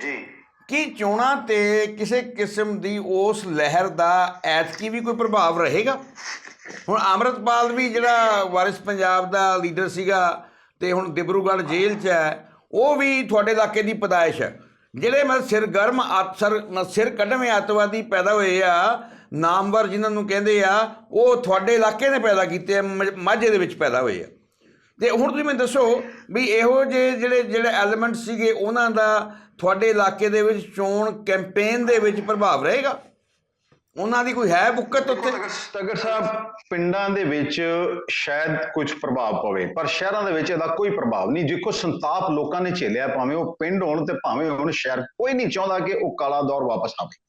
ਜੀ। ਕੀ ਚੋਣਾਂ ਤੇ ਕਿਸੇ ਕਿਸਮ ਦੀ ਉਸ ਲਹਿਰ ਦਾ ਐਤਕੀ ਵੀ ਕੋਈ ਪ੍ਰਭਾਵ ਰਹੇਗਾ? ਹੁਣ ਅਮਰਤਪਾਲ ਵੀ ਜਿਹੜਾ ਵਾਰਿਸ ਪੰਜਾਬ ਦਾ ਲੀਡਰ ਸੀਗਾ ਤੇ ਹੁਣ ਦਿਬਰੂਗੜ੍ਹ ਜੇਲ੍ਹ 'ਚ ਹੈ, ਉਹ ਵੀ ਤੁਹਾਡੇ ਇਲਾਕੇ ਦੀ ਪਦਾਇਸ਼ ਹੈ। ਜਿਹੜੇ ਮਤਲਬ ਸਿਰਗਰਮ ਆਤਸਰ ਸਿਰ ਕੱਢਵੇਂ ਅੱਤਵਾਦੀ ਪੈਦਾ ਹੋਏ ਆ, ਨਾਮਵਰ ਜਿਨ੍ਹਾਂ ਨੂੰ ਕਹਿੰਦੇ ਆ, ਉਹ ਤੁਹਾਡੇ ਇਲਾਕੇ ਨੇ ਪੈਦਾ ਕੀਤੇ ਆ ਮ- ਮਾਝੇ ਦੇ ਵਿੱਚ ਪੈਦਾ ਹੋਏ ਆ। ਤੇ ਹੁਣ ਤੁਸੀਂ ਮੈਨੂੰ ਦੱਸੋ ਵੀ ਇਹੋ ਜਿਹੇ ਜਿਹੜੇ ਜਿਹੜੇ ਐਲੀਮੈਂਟ ਸੀਗੇ ਉਹਨਾਂ ਦਾ ਤੁਹਾਡੇ ਇਲਾਕੇ ਦੇ ਵਿੱਚ ਚੋਣ ਕੈਂਪੇਨ ਦੇ ਵਿੱਚ ਪ੍ਰਭਾਵ ਰਹੇਗਾ? ਉਹਨਾਂ ਦੀ ਕੋਈ ਹੈ ਬੁੱਕਤ ਉੱਥੇ? ਤਗਰ ਸਾਹਿਬ ਪਿੰਡਾਂ ਦੇ ਵਿੱਚ ਸ਼ਾਇਦ ਕੁਝ ਪ੍ਰਭਾਵ ਪਵੇ ਪਰ ਸ਼ਹਿਰਾਂ ਦੇ ਵਿੱਚ ਇਹਦਾ ਕੋਈ ਪ੍ਰਭਾਵ ਨਹੀਂ। ਜਿੱਕੋ ਸੰਤਾਪ ਲੋਕਾਂ ਨੇ ਝੇਲਿਆ ਭਾਵੇਂ ਉਹ ਪਿੰਡ ਹੋਣ ਤੇ ਭਾਵੇਂ ਹੋਣ ਸ਼ਹਿਰ ਕੋਈ ਨਹੀਂ ਚਾਹੁੰਦਾ ਕਿ ਉਹ ਕਾਲਾ ਦੌਰ ਵਾਪਸ ਆਵੇ।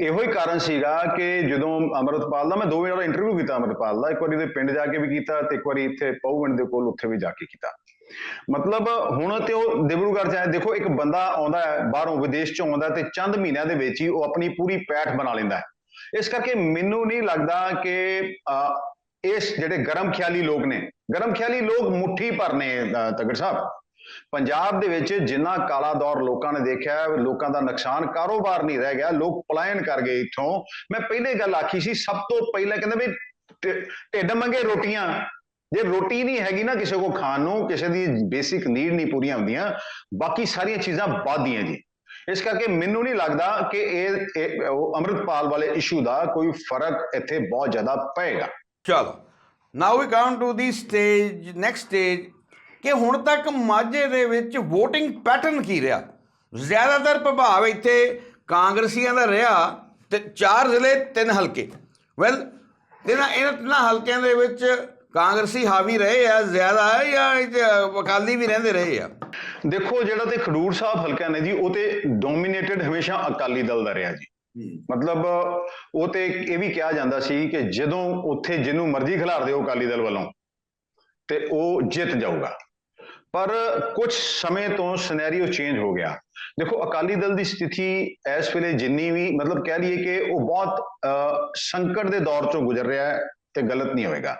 ਇਹੋ ਹੀ ਕਾਰਨ ਸੀਗਾ ਕਿ ਜਦੋਂ ਅਮਰਤਪਾਲ ਦਾ ਮੈਂ ਦੋ ਵਾਰ ਇੰਟਰਵਿਊ ਕੀਤਾ ਅਮਰਤਪਾਲ ਦਾ। ਇੱਕ ਵਾਰੀ ਦੇ ਪਿੰਡ ਜਾ ਕੇ ਵੀ ਕੀਤਾ ਤੇ ਇੱਕ ਵਾਰੀ ਇੱਥੇ ਪਉਵਿੰਡ ਦੇ ਕੋਲ ਉੱਥੇ ਵੀ ਜਾ ਕੇ ਕੀਤਾ। ਮਤਲਬ ਹੁਣ ਤੇ ਉਹ ਦਿਬਰੂਗੜ੍ਹ ਜਾਏ ਦੇਖੋ ਇੱਕ ਬੰਦਾ ਆਉਂਦਾ ਹੈ ਬਾਹਰੋਂ ਵਿਦੇਸ਼ ਚੋਂ ਆਉਂਦਾ ਤੇ ਚੰਦ ਮਹੀਨਿਆਂ ਦੇ ਵਿੱਚ ਹੀ ਉਹ ਆਪਣੀ ਪੂਰੀ ਪੈਠ ਬਣਾ ਲੈਂਦਾ ਹੈ। ਇਸ ਕਰਕੇ ਮੈਨੂੰ ਨਹੀਂ ਲੱਗਦਾ ਕਿ ਅਹ, ਇਸ ਜਿਹੜੇ ਗਰਮ ਖਿਆਲੀ ਲੋਕ ਨੇ ਗਰਮ ਖਿਆਲੀ ਲੋਕ ਮੁੱਠੀ ਭਰ ਨੇ ਅਹ, ਤਗੜ ਸਾਹਿਬ। ਪੰਜਾਬ ਦੇ ਵਿੱਚ ਜਿੰਨਾ ਕਾਲਾ ਦੌਰ ਲੋਕਾਂ ਨੇ ਦੇਖਿਆ, ਲੋਕਾਂ ਦਾ ਨੁਕਸਾਨ ਕਾਰੋਬਾਰ ਨਹੀਂ ਰਹਿ ਗਿਆ, ਲੋਕ ਪਲਾਇਨ ਕਰ ਗਏ ਇੱਥੋਂ। ਮੈਂ ਪਹਿਲੇ ਗੱਲ ਆਖੀ ਸੀ, ਸਭ ਤੋਂ ਪਹਿਲਾਂ ਕਹਿੰਦੇ ਵੀ ਢਿੱਡ ਮੰਗੇ ਰੋਟੀਆਂ। ਜੇ ਰੋਟੀ ਨਹੀਂ ਹੈਗੀ ਨਾ ਕਿਸੇ ਕੋ ਖਾਣ ਨੂੰ, ਕਿਸੇ ਦੀ ਬੇਸਿਕ ਨੀਡ ਨਹੀਂ ਪੂਰੀਆਂ ਹੁੰਦੀਆਂ, ਬਾਕੀ ਸਾਰੀਆਂ ਚੀਜ਼ਾਂ ਵਾਧੀਆਂ ਜੀ। ਇਸ ਕਰਕੇ ਮੈਨੂੰ ਨਹੀਂ ਲੱਗਦਾ ਕਿ ਇਹ, ਇਹ- ਅੰਮ੍ਰਿਤਪਾਲ ਵਾਲੇ ਇਸ਼ੂ ਦਾ ਕੋਈ ਫ਼ਰਕ ਇੱਥੇ ਬਹੁਤ ਜ਼ਿਆਦਾ ਪਏਗਾ। ਚਲੋ now we come to the stage next stage ਕਿ ਹੁਣ ਤੱਕ ਮਾਝੇ ਦੇ ਵਿੱਚ VOTING ਪੈਟਰਨ ਕੀ ਰਿਹਾ? ਜ਼ਿਆਦਾਤਰ ਪ੍ਰਭਾਵ ਇੱਥੇ ਕਾਂਗਰਸੀਆਂ ਦਾ ਰਿਹਾ ਤੇ ਚਾਰ ਜ਼ਿਲ੍ਹੇ ਤਿੰਨ ਹਲਕੇ। ਵੈਲ ਇਹਨਾਂ ਇਹਨਾਂ ਤਿੰਨਾਂ ਹਲਕਿਆਂ ਦੇ ਵਿੱਚ ਕਾਂਗਰਸੀ ਹਾਵੀ ਰਹੇ ਆ ਜ਼ਿਆਦਾ ਜਾਂ ਅਕਾਲੀ ਵੀ ਰਹਿੰਦੇ ਰਹੇ ਆ? ਦੇਖੋ ਜਿਹੜਾ ਤੇ ਖਡੂਰ ਸਾਹਿਬ ਹਲਕਾ ਨੇ ਜੀ ਉਹ ਤੇ ਡੋਮੀਨੇਟਡ ਹਮੇਸ਼ਾ ਅਕਾਲੀ ਦਲ ਦਾ ਰਿਹਾ ਜੀ। ਮਤਲਬ ਉਹ ਤੇ ਇਹ ਵੀ ਕਿਹਾ ਜਾਂਦਾ ਸੀ ਕਿ ਜਦੋਂ ਉੱਥੇ ਜਿਹਨੂੰ ਮਰਜ਼ੀ ਖਿਲਾਰ ਦਿਓ ਅਕਾਲੀ ਦਲ ਵੱਲੋਂ ਤੇ ਉਹ ਜਿੱਤ ਜਾਊਗਾ। ਪਰ ਕੁਝ ਸਮੇਂ ਤੋਂ ਸਿਨੈਰੀਓ ਚੇਂਜ ਹੋ ਗਿਆ। ਦੇਖੋ, ਅਕਾਲੀ ਦਲ ਦੀ ਸਥਿਤੀ ਇਸ ਵੇਲੇ ਜਿੰਨੀ ਵੀ, ਮਤਲਬ ਕਹਿ ਲਈਏ ਕਿ ਉਹ ਬਹੁਤ ਸੰਕਟ ਦੇ ਦੌਰ ਚੋਂ ਗੁਜ਼ਰ ਰਿਹਾ ਹੈ ਤੇ ਗਲਤ ਨਹੀਂ ਹੋਏਗਾ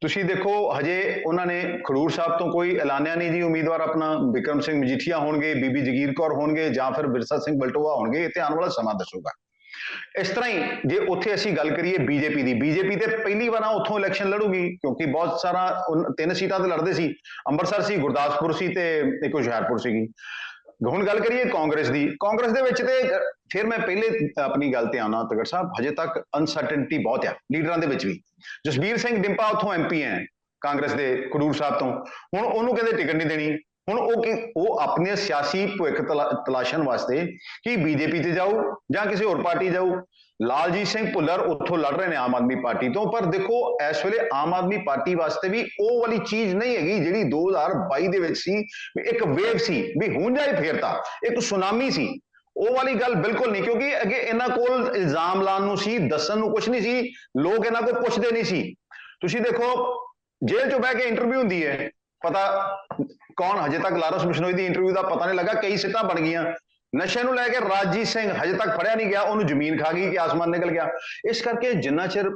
ਤੁਸੀਂ ਦੇਖੋ, ਹਜੇ ਉਹਨਾਂ ਨੇ ਖਡੂਰ ਸਾਹਿਬ ਤੋਂ ਕੋਈ ਐਲਾਨਿਆ ਨਹੀਂ ਜੀ। ਉਮੀਦਵਾਰ ਆਪਣਾ ਵਿਕਰਮ ਸਿੰਘ ਮਜੀਠੀਆ ਹੋਣਗੇ, ਬੀਬੀ ਜਗੀਰ ਕੌਰ ਹੋਣਗੇ ਜਾਂ ਫਿਰ ਬਿਰਸਾ ਸਿੰਘ ਬਲਟੋਆ ਹੋਣਗੇ। ਇਹ ਤੇ ਆਉਣ ਵਾਲਾ ਸਮਾਂ ਦੱਸੂਗਾ। ਇਸ ਤਰ੍ਹਾਂ ਹੀ ਜੇ ਉੱਥੇ ਅਸੀਂ ਗੱਲ ਕਰੀਏ ਬੀਜੇਪੀ ਦੀ, ਬੀਜੇਪੀ ਤੇ ਪਹਿਲੀ ਵਾਰ ਉੱਥੋਂ ਇਲੈਕਸ਼ਨ ਲੜੂਗੀ ਕਿਉਂਕਿ ਬਹੁਤ ਸਾਰਾ ਤਿੰਨ ਸੀਟਾਂ ਤੇ ਲੜਦੇ ਸੀ, ਅੰਮ੍ਰਿਤਸਰ ਸੀ, ਗੁਰਦਾਸਪੁਰ ਸੀ ਤੇ ਇੱਕ ਹੁਸ਼ਿਆਰਪੁਰ ਸੀਗੀ। ਹੁਣ ਗੱਲ ਕਰੀਏ ਕਾਂਗਰਸ ਦੀ, ਕਾਂਗਰਸ ਦੇ ਵਿੱਚ ਤੇ ਫਿਰ ਮੈਂ ਪਹਿਲੇ ਆਪਣੀ ਗੱਲ ਤੇ ਆਉਣਾ ਤਗੜ ਸਾਹਿਬ, ਹਜੇ ਤੱਕ ਅਨਸਰਟਨਟੀ ਬਹੁਤ ਆ, ਲੀਡਰਾਂ ਦੇ ਵਿੱਚ ਵੀ। ਜਸਬੀਰ ਸਿੰਘ ਡਿੰਪਾ ਉੱਥੋਂ ਐਮਪੀ ਹੈ ਕਾਂਗਰਸ ਦੇ ਖਡੂਰ ਸਾਹਿਬ ਤੋਂ। ਹੁਣ ਉਹਨੂੰ ਕਹਿੰਦੇ ਟਿਕਟ ਨਹੀਂ ਦੇਣੀ। ਹੁਣ ਉਹ ਕੀ, ਉਹ ਆਪਣੇ ਸਿਆਸੀ ਭਵਿੱਖ ਤਲਾ- ਤਲਾਸ਼ਣ ਵਾਸਤੇ ਕਿ ਬੀਜੇਪੀ ਤੇ ਜਾਊ ਜਾਂ ਕਿਸੇ ਹੋਰ ਪਾਰਟੀ ਜਾਊ। ਲਾਲਜੀਤ ਸਿੰਘ ਭੁੱਲਰ ਉੱਥੋਂ ਲੜ ਰਹੇ ਨੇ ਆਮ ਆਦਮੀ ਪਾਰਟੀ ਤੋਂ, ਪਰ ਦੇਖੋ, ਇਸ ਵੇਲੇ ਆਮ ਆਦਮੀ ਪਾਰਟੀ ਵਾਸਤੇ ਵੀ ਉਹ ਵਾਲੀ ਚੀਜ਼ ਨਹੀਂ ਹੈਗੀ ਜਿਹੜੀ 2022 ਦੇ ਵਿੱਚ ਸੀ, ਵੀ ਇੱਕ ਵੇਵ ਸੀ, ਵੀ ਹੁਣ ਜਾਈ ਫੇਰਤਾ, ਇੱਕ ਸੁਨਾਮੀ ਸੀ। ਉਹ ਵਾਲੀ ਗੱਲ ਬਿਲਕੁਲ ਨਹੀਂ, ਕਿਉਂਕਿ ਅੱਗੇ ਇਹਨਾਂ ਕੋਲ ਇਲਜ਼ਾਮ ਲਾਉਣ ਨੂੰ ਸੀ, ਦੱਸਣ ਨੂੰ ਕੁਝ ਨਹੀਂ ਸੀ, ਲੋਕ ਇਹਨਾਂ ਕੋਲ ਪੁੱਛਦੇ ਨਹੀਂ ਸੀ। ਤੁਸੀਂ ਦੇਖੋ, ਜੇਲ੍ਹ ਚੋਂ ਬਹਿ ਕੇ ਇੰਟਰਵਿਊ ਹੁੰਦੀ ਹੈ। ਪਤਾ ਕੌਣ ਹਜੇ ਤੱਕ ਲਾਰੈਂਸ ਬਿਸ਼ਨੋਈ ਦੀ ਇੰਟਰਵਿਊ ਦਾ ਪਤਾ ਨਹੀਂ ਲੱਗਾ ਕਈ ਸਿੱਟਾਂ ਬਣ ਗਈਆਂ। ਨਸ਼ੇ ਨੂੰ ਲੈ ਕੇ ਰਾਜਜੀਤ ਸਿੰਘ ਹਜੇ ਤੱਕ ਫੜਿਆ ਨਹੀਂ ਗਿਆ ਉਹਨੂੰ ਜ਼ਮੀਨ ਖਾ ਗਈ ਕਿ ਆਸਮਾਨ ਨਿਕਲ ਗਿਆ। ਇਸ ਕਰਕੇ ਜਿੰਨਾ ਚਿਰ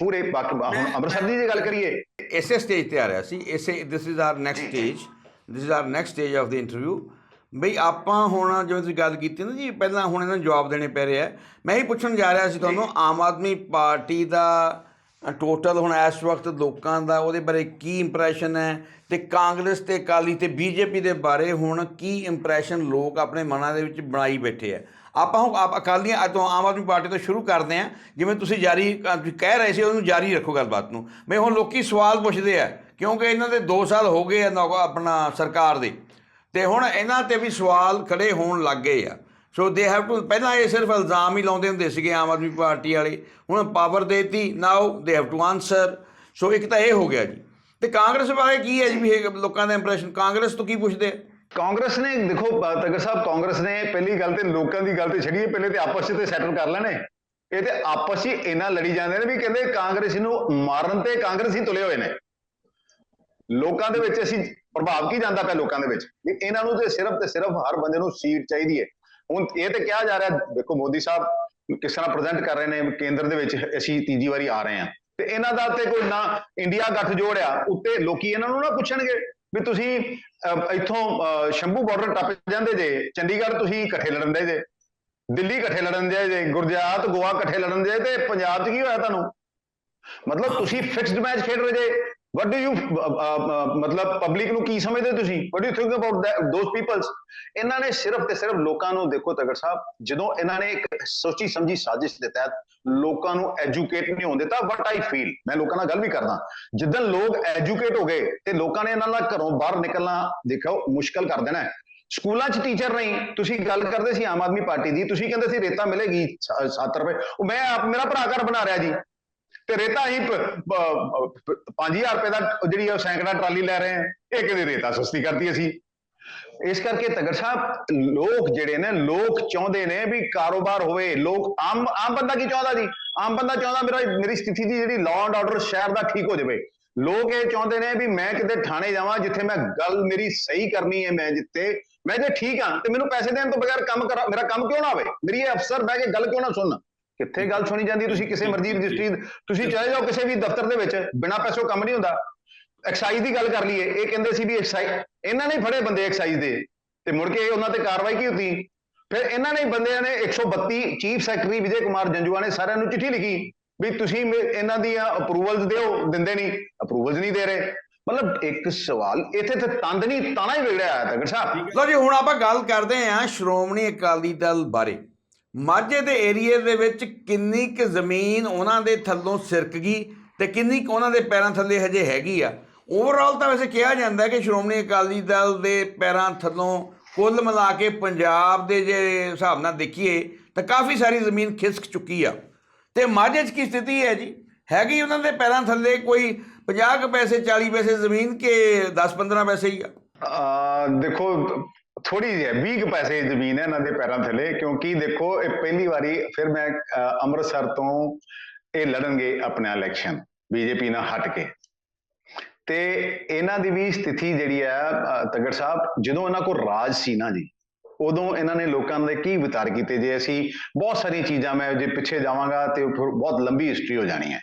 ਪੂਰੇ ਅੰਮ੍ਰਿਤਸਰ ਦੀ ਜੇ ਗੱਲ ਕਰੀਏ। ਇਸੇ ਸਟੇਜ ਤੇ ਆ ਰਿਹਾ ਸੀ ਇਸੇ this is our next stage this is our next stage of the interview ਬਈ ਆਪਾਂ ਹੁਣ ਜਿਵੇਂ ਤੁਸੀਂ ਗੱਲ ਕੀਤੀ ਨਾ ਜੀ ਪਹਿਲਾਂ ਹੁਣ ਇਹਨਾਂ ਨੂੰ ਜਵਾਬ ਦੇਣੇ ਪੈ ਰਹੇ ਆ। ਮੈਂ ਹੀ ਪੁੱਛਣ ਜਾ ਰਿਹਾ ਸੀ ਤੁਹਾਨੂੰ ਆਮ ਆਦਮੀ ਪਾਰਟੀ ਦਾ ਟੋਟਲ ਹੁਣ ਇਸ ਵਕਤ ਲੋਕਾਂ ਦਾ ਉਹਦੇ ਬਾਰੇ ਕੀ ਇੰਪ੍ਰੈਸ਼ਨ ਹੈ ਤੇ ਕਾਂਗਰਸ ਤੇ ਅਕਾਲੀ ਤੇ ਬੀਜੇਪੀ ਦੇ ਬਾਰੇ ਹੁਣ ਕੀ ਇੰਪ੍ਰੈਸ਼ਨ ਲੋਕ ਆਪਣੇ ਮਨਾਂ ਦੇ ਵਿੱਚ ਬਣਾਈ ਬੈਠੇ ਆ। ਆਪਾਂ ਹੁਣ ਆਪ ਅਕਾਲੀਆਂ ਤੋਂ ਆਮ ਆਦਮੀ ਪਾਰਟੀ ਤੋਂ ਸ਼ੁਰੂ ਕਰਦੇ ਹਾਂ। ਜਿਵੇਂ ਤੁਸੀਂ ਜਾਰੀ ਤੁਸੀਂ ਕਹਿ ਰਹੇ ਸੀ ਉਹਨੂੰ ਜਾਰੀ ਰੱਖੋ ਗੱਲਬਾਤ ਨੂੰ। ਮੈਂ ਹੁਣ ਲੋਕੀ ਸਵਾਲ ਪੁੱਛਦੇ ਆ, ਕਿਉਂਕਿ ਇਹਨਾਂ ਦੇ 2 ਸਾਲ ਹੋ ਗਏ ਆ ਨੌ- ਆਪਣਾ ਸਰਕਾਰ ਦੇ। ਤੇ ਹੁਣ ਇਹਨਾਂ ਤੇ ਵੀ ਸਵਾਲ ਖੜੇ ਹੋਣ ਲੱਗ ਗਏ ਆ। ਸੋ ਦੇ ਹੈਵ ਟੂ ਪਹਿਲਾਂ ਇਹ ਸਿਰਫ ਇਲਜ਼ਾਮ ਹੀ ਲਾਉਂਦੇ ਹੁੰਦੇ ਸੀਗੇ ਆਮ ਆਦਮੀ ਪਾਰਟੀ ਵਾਲੇ। ਹੁਣ ਪਾਵਰ ਦੇਤੀ ਨਾਓ ਦੇ ਹੈਵ ਟੂ ਆਨਸਰ ਸੋ ਇੱਕ ਤਾਂ ਇਹ ਹੋ ਗਿਆ ਜੀ। ਤੇ ਕਾਂਗਰਸ ਬਾਰੇ ਕੀ ਹੈ ਜੀ ਵੀ ਲੋਕਾਂ ਦਾ ਇੰਪ੍ਰੈਸ਼ਨ ਕਾਂਗਰਸ ਤੋਂ ਕੀ ਪੁੱਛਦੇ ਕਾਂਗਰਸ ਨੇ ਦੇਖੋ ਅਹ, ਤਗਰ ਸਾਹਿਬ ਕਾਂਗਰਸ ਨੇ ਪਹਿਲੀ ਗੱਲ ਤੇ ਲੋਕਾਂ ਦੀ ਗੱਲ ਤੇ ਛੜੀਏ ਪਹਿਲੇ ਤੇ ਆਪਸ 'ਚ ਤੇ ਸੈਟਲ ਕਰ ਲੈਣੇ। ਇਹ ਤੇ ਆਪਸ 'ਚ ਹੀ ਇੰਨਾ ਲੜੀ ਜਾਂਦੇ ਨੇ ਵੀ ਕਹਿੰਦੇ ਕਾਂਗਰਸ ਨੂੰ ਮਾਰਨ ਤੇ ਕਾਂਗਰਸ ਹੀ ਤੁਲੇ ਹੋਏ ਨੇ। ਲੋਕਾਂ ਦੇ ਵਿੱਚ ਅਸੀਂ ਪ੍ਰਭਾਵ ਕੀ ਜਾਂਦਾ ਪਿਆ ਲੋਕਾਂ ਦੇ ਵਿੱਚ? ਵੀ ਇਹਨਾਂ ਨੂੰ ਤੇ ਸਿਰਫ ਤੇ ਸਿਰਫ ਹਰ ਬੰਦੇ ਨੂੰ ਸੀਟ ਚਾਹੀਦੀ ਹੈ। ਹੁਣ ਇਹ ਤੇ ਕਿਹਾ ਜਾ ਰਿਹਾ ਦੇਖੋ ਮੋਦੀ ਸਾਹਿਬ ਕਿਸ ਤਰ੍ਹਾਂ ਪ੍ਰੈਜ਼ੈਂਟ ਕਰ ਰਹੇ ਨੇ ਕੇਂਦਰ ਦੇ ਵਿੱਚ ਅਸੀਂ ਤੀਜੀ ਵਾਰੀ ਆ ਰਹੇ ਹਾਂ। ਤੇ ਇਹਨਾਂ ਦਾ ਤੇ ਕੋਈ ਨਾ ਇੰਡੀਆ ਗੱਠ ਜੋੜਿਆ ਉੱਤੇ ਲੋਕੀ ਇਹਨਾਂ ਨੂੰ ਨਾ ਪੁੱਛਣਗੇ ਵੀ ਤੁਸੀਂ ਅਹ, ਇੱਥੋਂ ਅਹ, ਸ਼ੰਭੂ ਬਾਰਡਰ ਟੱਪ ਜਾਂਦੇ ਜੇ ਚੰਡੀਗੜ੍ਹ ਤੁਸੀਂ ਇਕੱਠੇ ਲੜਨ ਦੇ ਜੇ ਦਿੱਲੀ ਇਕੱਠੇ ਲੜਨ ਦੇ ਜੇ ਗੁਰਜਰਾਤ ਗੋਆ ਇਕੱਠੇ ਲੜਨ ਦੇ ਤੇ ਪੰਜਾਬ 'ਚ ਕੀ ਹੋਇਆ ਤੁਹਾਨੂੰ? ਮਤਲਬ ਤੁਸੀਂ ਫਿਕਸਡ ਮੈਚ ਖੇਡ ਰਹੇ ਜੇ। What do you uh, uh, uh, ਮਤਲਬ ਪਬਲਿਕ ਨੂੰ ਕੀ ਸਮਝਦੇ ਤੁਸੀਂ? What do you think about that, those peoples? ਇਹਨਾਂ ਨੇ ਸਿਰਫ ਤੇ ਸਿਰਫ ਲੋਕਾਂ ਨੂੰ ਦੇਖੋ ਤਗੜ ਸਾਹਿਬ ਜਦੋਂ ਇਹਨਾਂ ਨੇ ਇੱਕ ਸੋਚੀ ਸਮਝੀ ਸਾਜ਼ਿਸ਼ ਦੇ ਤਹਿਤ ਲੋਕਾਂ ਨੂੰ ਐਜੂਕੇਟ ਨਹੀਂ ਹੋਣ ਦਿੱਤਾ ਵਟ ਆਈ ਫੀਲ ਮੈਂ ਲੋਕਾਂ ਨਾਲ ਗੱਲ ਵੀ ਕਰਦਾ ਜਿੱਦਣ ਲੋਕ ਐਜੂਕੇਟ ਹੋ ਗਏ ਤੇ ਲੋਕਾਂ ਨੇ ਇਹਨਾਂ ਦਾ ਘਰੋਂ ਬਾਹਰ ਨਿਕਲਣਾ ਦੇਖੋ ਮੁਸ਼ਕਲ ਕਰ ਦੇਣਾ ਸਕੂਲਾਂ 'ਚ ਟੀਚਰ ਨਹੀਂ ਤੁਸੀਂ ਗੱਲ ਕਰਦੇ ਸੀ ਆਮ ਆਦਮੀ ਪਾਰਟੀ ਦੀ ਤੁਸੀਂ ਕਹਿੰਦੇ ਸੀ ਰੇਤਾ ਮਿਲੇਗੀ 7 ਰੁਪਏ ਉਹ ਮੈਂ ਆਪ ਮੇਰਾ ਭਰਾ ਘਰ ਬਣਾ ਰਿਹਾ ਜੀ। ਤੇ ਰੇਤਾ ਹੀ 5000 ਰੁਪਏ ਦਾ ਜਿਹੜੀ ਉਹ ਸੈਂਕੜਾ ਟਰਾਲੀ ਲੈ ਰਹੇ ਆ ਇਹ ਕਿਹਦੇ ਰੇਤਾ ਸਸਤੀ ਕਰਤੀ ਅਸੀਂ? ਇਸ ਕਰਕੇ ਤਗੜ ਸਾਹਿਬ, ਲੋਕ ਜਿਹੜੇ ਨੇ, ਲੋਕ ਚਾਹੁੰਦੇ ਨੇ ਵੀ ਕਾਰੋਬਾਰ ਹੋਵੇ। ਲੋਕ ਆਮ ਆਮ ਬੰਦਾ ਕੀ ਚਾਹੁੰਦਾ ਜੀ? ਆਮ ਬੰਦਾ ਚਾਹੁੰਦਾ ਮੇਰਾ, ਮੇਰੀ ਸਥਿਤੀ ਦੀ ਜਿਹੜੀ ਲਾਅ ਐਂਡ ਆਰਡਰ ਸ਼ਹਿਰ ਦਾ ਠੀਕ ਹੋ ਜਾਵੇ। ਲੋਕ ਇਹ ਚਾਹੁੰਦੇ ਨੇ ਵੀ ਮੈਂ ਕਿਤੇ ਥਾਣੇ ਜਾਵਾਂ ਜਿੱਥੇ ਮੈਂ ਗੱਲ ਮੇਰੀ ਸਹੀ ਕਰਨੀ ਹੈ ਮੈਂ ਜਿੱਤੇ। ਮੈਂ ਜੇ ਠੀਕ ਹਾਂ ਤੇ ਮੈਨੂੰ ਪੈਸੇ ਦੇਣ ਤੋਂ ਬਗੈਰ ਕੰਮ ਕਰਾ, ਮੇਰਾ ਕੰਮ ਕਿਉਂ ਨਾ ਹੋਵੇ? ਮੇਰੀ ਇਹ ਅਫਸਰ ਬਹਿ ਕੇ ਗੱਲ ਕਿਉਂ ਨਾ ਸੁਣਨ ਕਿੱਥੇ ਗੱਲ ਸੁਣੀ ਜਾਂਦੀ ਤੁਸੀਂ ਕਿਸੇ ਮਰਜ਼ੀ ਰਜਿਸਟਰੀ ਤੁਸੀਂ ਚਲੇ ਜਾਓ ਕਿਸੇ ਵੀ ਦਫ਼ਤਰ ਦੇ ਵਿੱਚ ਬਿਨਾਂ ਪੈਸੋਂ ਕੰਮ ਨਹੀਂ ਹੁੰਦਾ। ਐਕਸਾਈਜ਼ ਦੀ ਗੱਲ ਕਰ ਲਈਏ ਇਹ ਕਹਿੰਦੇ ਸੀ ਵੀ ਐਕਸਾਈਜ਼ ਇਹਨਾਂ ਨੇ ਫੜੇ ਬੰਦੇ ਐਕਸਾਈਜ਼ ਦੇ। ਤੇ ਮੁੜ ਕੇ ਉਹਨਾਂ ਤੇ ਕਾਰਵਾਈ ਕੀ ਹੁੰਦੀ? ਫਿਰ ਇਹਨਾਂ ਨੇ ਬੰਦਿਆਂ ਨੇ 132 ਚੀਫ ਸੈਕਟਰੀ ਵਿਜੇ ਕੁਮਾਰ ਜੰਜੂਆ ਨੇ ਸਾਰਿਆਂ ਨੂੰ ਚਿੱਠੀ ਲਿਖੀ ਵੀ ਤੁਸੀਂ ਇਹਨਾਂ ਦੀਆਂ ਅਪਰੂਵਲਸ ਦਿਓ ਦਿੰਦੇ ਨਹੀਂ ਅਪਰੂਵਲਸ ਨਹੀਂ ਦੇ ਰਹੇ। ਮਤਲਬ ਇੱਕ ਸਵਾਲ ਇੱਥੇ ਤੇ ਤੰਦ ਨਹੀਂ ਤਾਣਾ ਹੀ ਵਿਗੜਿਆ ਆਇਆ ਤਗੜ ਸਾਹਿਬ। ਲੋ ਜੀ ਹੁਣ ਆਪਾਂ ਗੱਲ ਕਰਦੇ ਹਾਂ ਸ਼੍ਰੋਮਣੀ ਅਕਾਲੀ ਦਲ ਬਾਰੇ। ਮਾਝੇ ਦੇ ਏਰੀਏ ਦੇ ਵਿੱਚ ਕਿੰਨੀ ਕੁ ਜ਼ਮੀਨ ਉਹਨਾਂ ਦੇ ਥੱਲੋਂ ਸਿਰਕ ਗਈ ਤੇ ਕਿੰਨੀ ਕੁ ਉਹਨਾਂ ਦੇ ਪੈਰਾਂ ਥੱਲੇ ਹਜੇ ਹੈਗੀ ਆ। ਓਵਰਆਲ ਤਾਂ ਵੈਸੇ ਕਿਹਾ ਜਾਂਦਾ ਕਿ ਸ਼੍ਰੋਮਣੀ ਅਕਾਲੀ ਦਲ ਦੇ ਪੈਰਾਂ ਥੱਲੋਂ ਕੁੱਲ ਮਿਲਾ ਕੇ ਪੰਜਾਬ ਦੇ ਜੇ ਹਿਸਾਬ ਨਾਲ ਦੇਖੀਏ ਤਾਂ ਕਾਫੀ ਸਾਰੀ ਜ਼ਮੀਨ ਖਿਸਕ ਚੁੱਕੀ ਆ। ਤੇ ਮਾਝੇ 'ਚ ਕੀ ਸਥਿਤੀ ਹੈ ਜੀ? ਹੈਗੀ ਉਹਨਾਂ ਦੇ ਪੈਰਾਂ ਥੱਲੇ ਕੋਈ 50 ਕੁ ਪੈਸੇ 40 ਪੈਸੇ ਜ਼ਮੀਨ ਕੇ 10-15 ਪੈਸੇ ਹੀ ਆ ਦੇਖੋ ਥੋੜੀ ਜਿਹੀ ਹੈ 20 ਕੁ ਪੈਸੇ ਜ਼ਮੀਨ ਹੈ ਇਹਨਾਂ ਦੇ ਪੈਰਾਂ ਥੱਲੇ, ਕਿਉਂਕਿ ਦੇਖੋ ਇਹ ਪਹਿਲੀ ਵਾਰੀ ਫਿਰ ਮੈਂ ਅੰਮ੍ਰਿਤਸਰ ਤੋਂ ਇਹ ਲੜਨਗੇ ਆਪਣਾ ਇਲੈਕਸ਼ਨ ਬੀਜੇਪੀ ਨਾਲ ਹਟ ਕੇ। ਤੇ ਇਹਨਾਂ ਦੀ ਵੀ ਸਥਿਤੀ ਜਿਹੜੀ ਹੈ ਤਗੜ ਸਾਹਿਬ, ਜਦੋਂ ਇਹਨਾਂ ਕੋਲ ਰਾਜ ਸੀ ਨਾ ਜੀ, ਉਦੋਂ ਇਹਨਾਂ ਨੇ ਲੋਕਾਂ ਦੇ ਕੀ ਵਿਤਾਰ ਕੀਤੇ? ਜੇ ਅਸੀਂ ਬਹੁਤ ਸਾਰੀਆਂ ਚੀਜ਼ਾਂ ਮੈਂ ਜੇ ਪਿੱਛੇ ਜਾਵਾਂਗਾ ਤੇ ਬਹੁਤ ਲੰਬੀ ਹਿਸਟਰੀ ਹੋ ਜਾਣੀ ਹੈ।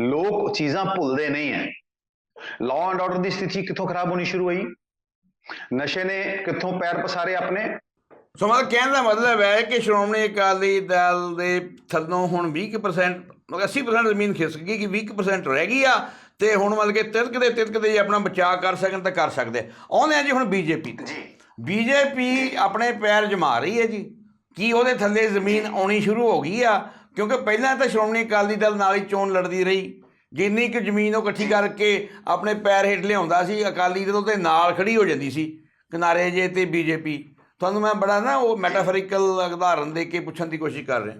ਲੋਕ ਚੀਜ਼ਾਂ ਭੁੱਲਦੇ ਨਹੀਂ ਹੈ। ਲਾਅ ਐਂਡ ਆਰਡਰ ਦੀ ਸਥਿਤੀ ਕਿੱਥੋਂ ਖਰਾਬ ਹੋਣੀ ਸ਼ੁਰੂ ਹੋਈ? ਨਸ਼ੇ ਨੇ ਕਿੱਥੋਂ ਪੈਰ ਪਸਾਰੇ ਆਪਣੇ? ਸੋ ਮਤਲਬ ਕਹਿਣ ਦਾ ਮਤਲਬ ਹੈ ਕਿ ਸ਼੍ਰੋਮਣੀ ਅਕਾਲੀ ਦਲ ਦੇ ਥੱਲੋਂ ਹੁਣ 20% ਮਤਲਬ 80% ਜ਼ਮੀਨ ਖਿਸਕ ਗਈ ਕਿ 20% ਰਹਿ ਗਈ ਆ ਤੇ ਹੁਣ ਮਤਲਬ ਕਿ ਤਿਲਕਦੇ ਤਿਲਕਦੇ ਜੇ ਆਪਣਾ ਬਚਾਅ ਕਰ ਸਕਣ ਤਾਂ ਕਰ ਸਕਦੇ। ਆਉਂਦੇ ਆ ਜੀ ਹੁਣ ਬੀਜੇਪੀ ਤੇ। ਬੀਜੇਪੀ ਆਪਣੇ ਪੈਰ ਜਮਾ ਰਹੀ ਹੈ ਜੀ। ਕੀ ਉਹਦੇ ਥੱਲੇ ਜ਼ਮੀਨ ਆਉਣੀ ਸ਼ੁਰੂ ਹੋ ਗਈ ਆ? ਕਿਉਂਕਿ ਪਹਿਲਾਂ ਤਾਂ ਸ਼੍ਰੋਮਣੀ ਅਕਾਲੀ ਦਲ ਨਾਲ ਹੀ ਚੋਣ ਲੜਦੀ ਰਹੀ। ਜਿੰਨੀ ਕੁ ਜ਼ਮੀਨ ਉਹ ਇਕੱਠੀ ਕਰਕੇ ਆਪਣੇ ਪੈਰ ਹੇਠ ਲਿਆਉਂਦਾ ਸੀ, ਅਕਾਲੀ ਦਲ ਉਹਦੇ ਨਾਲ ਖੜੀ ਹੋ ਜਾਂਦੀ ਸੀ, ਕਿਨਾਰੇ ਜੇ ਤੇ ਬੀਜੇਪੀ। ਤੁਹਾਨੂੰ ਮੈਂ ਬੜਾ ਨਾ ਉਹ ਮੈਟਾਫੋਰਿਕਲ ਉਦਾਹਰਨ ਦੇ ਕੇ ਪੁੱਛਣ ਦੀ ਕੋਸ਼ਿਸ਼ ਕਰ ਰਿਹਾ।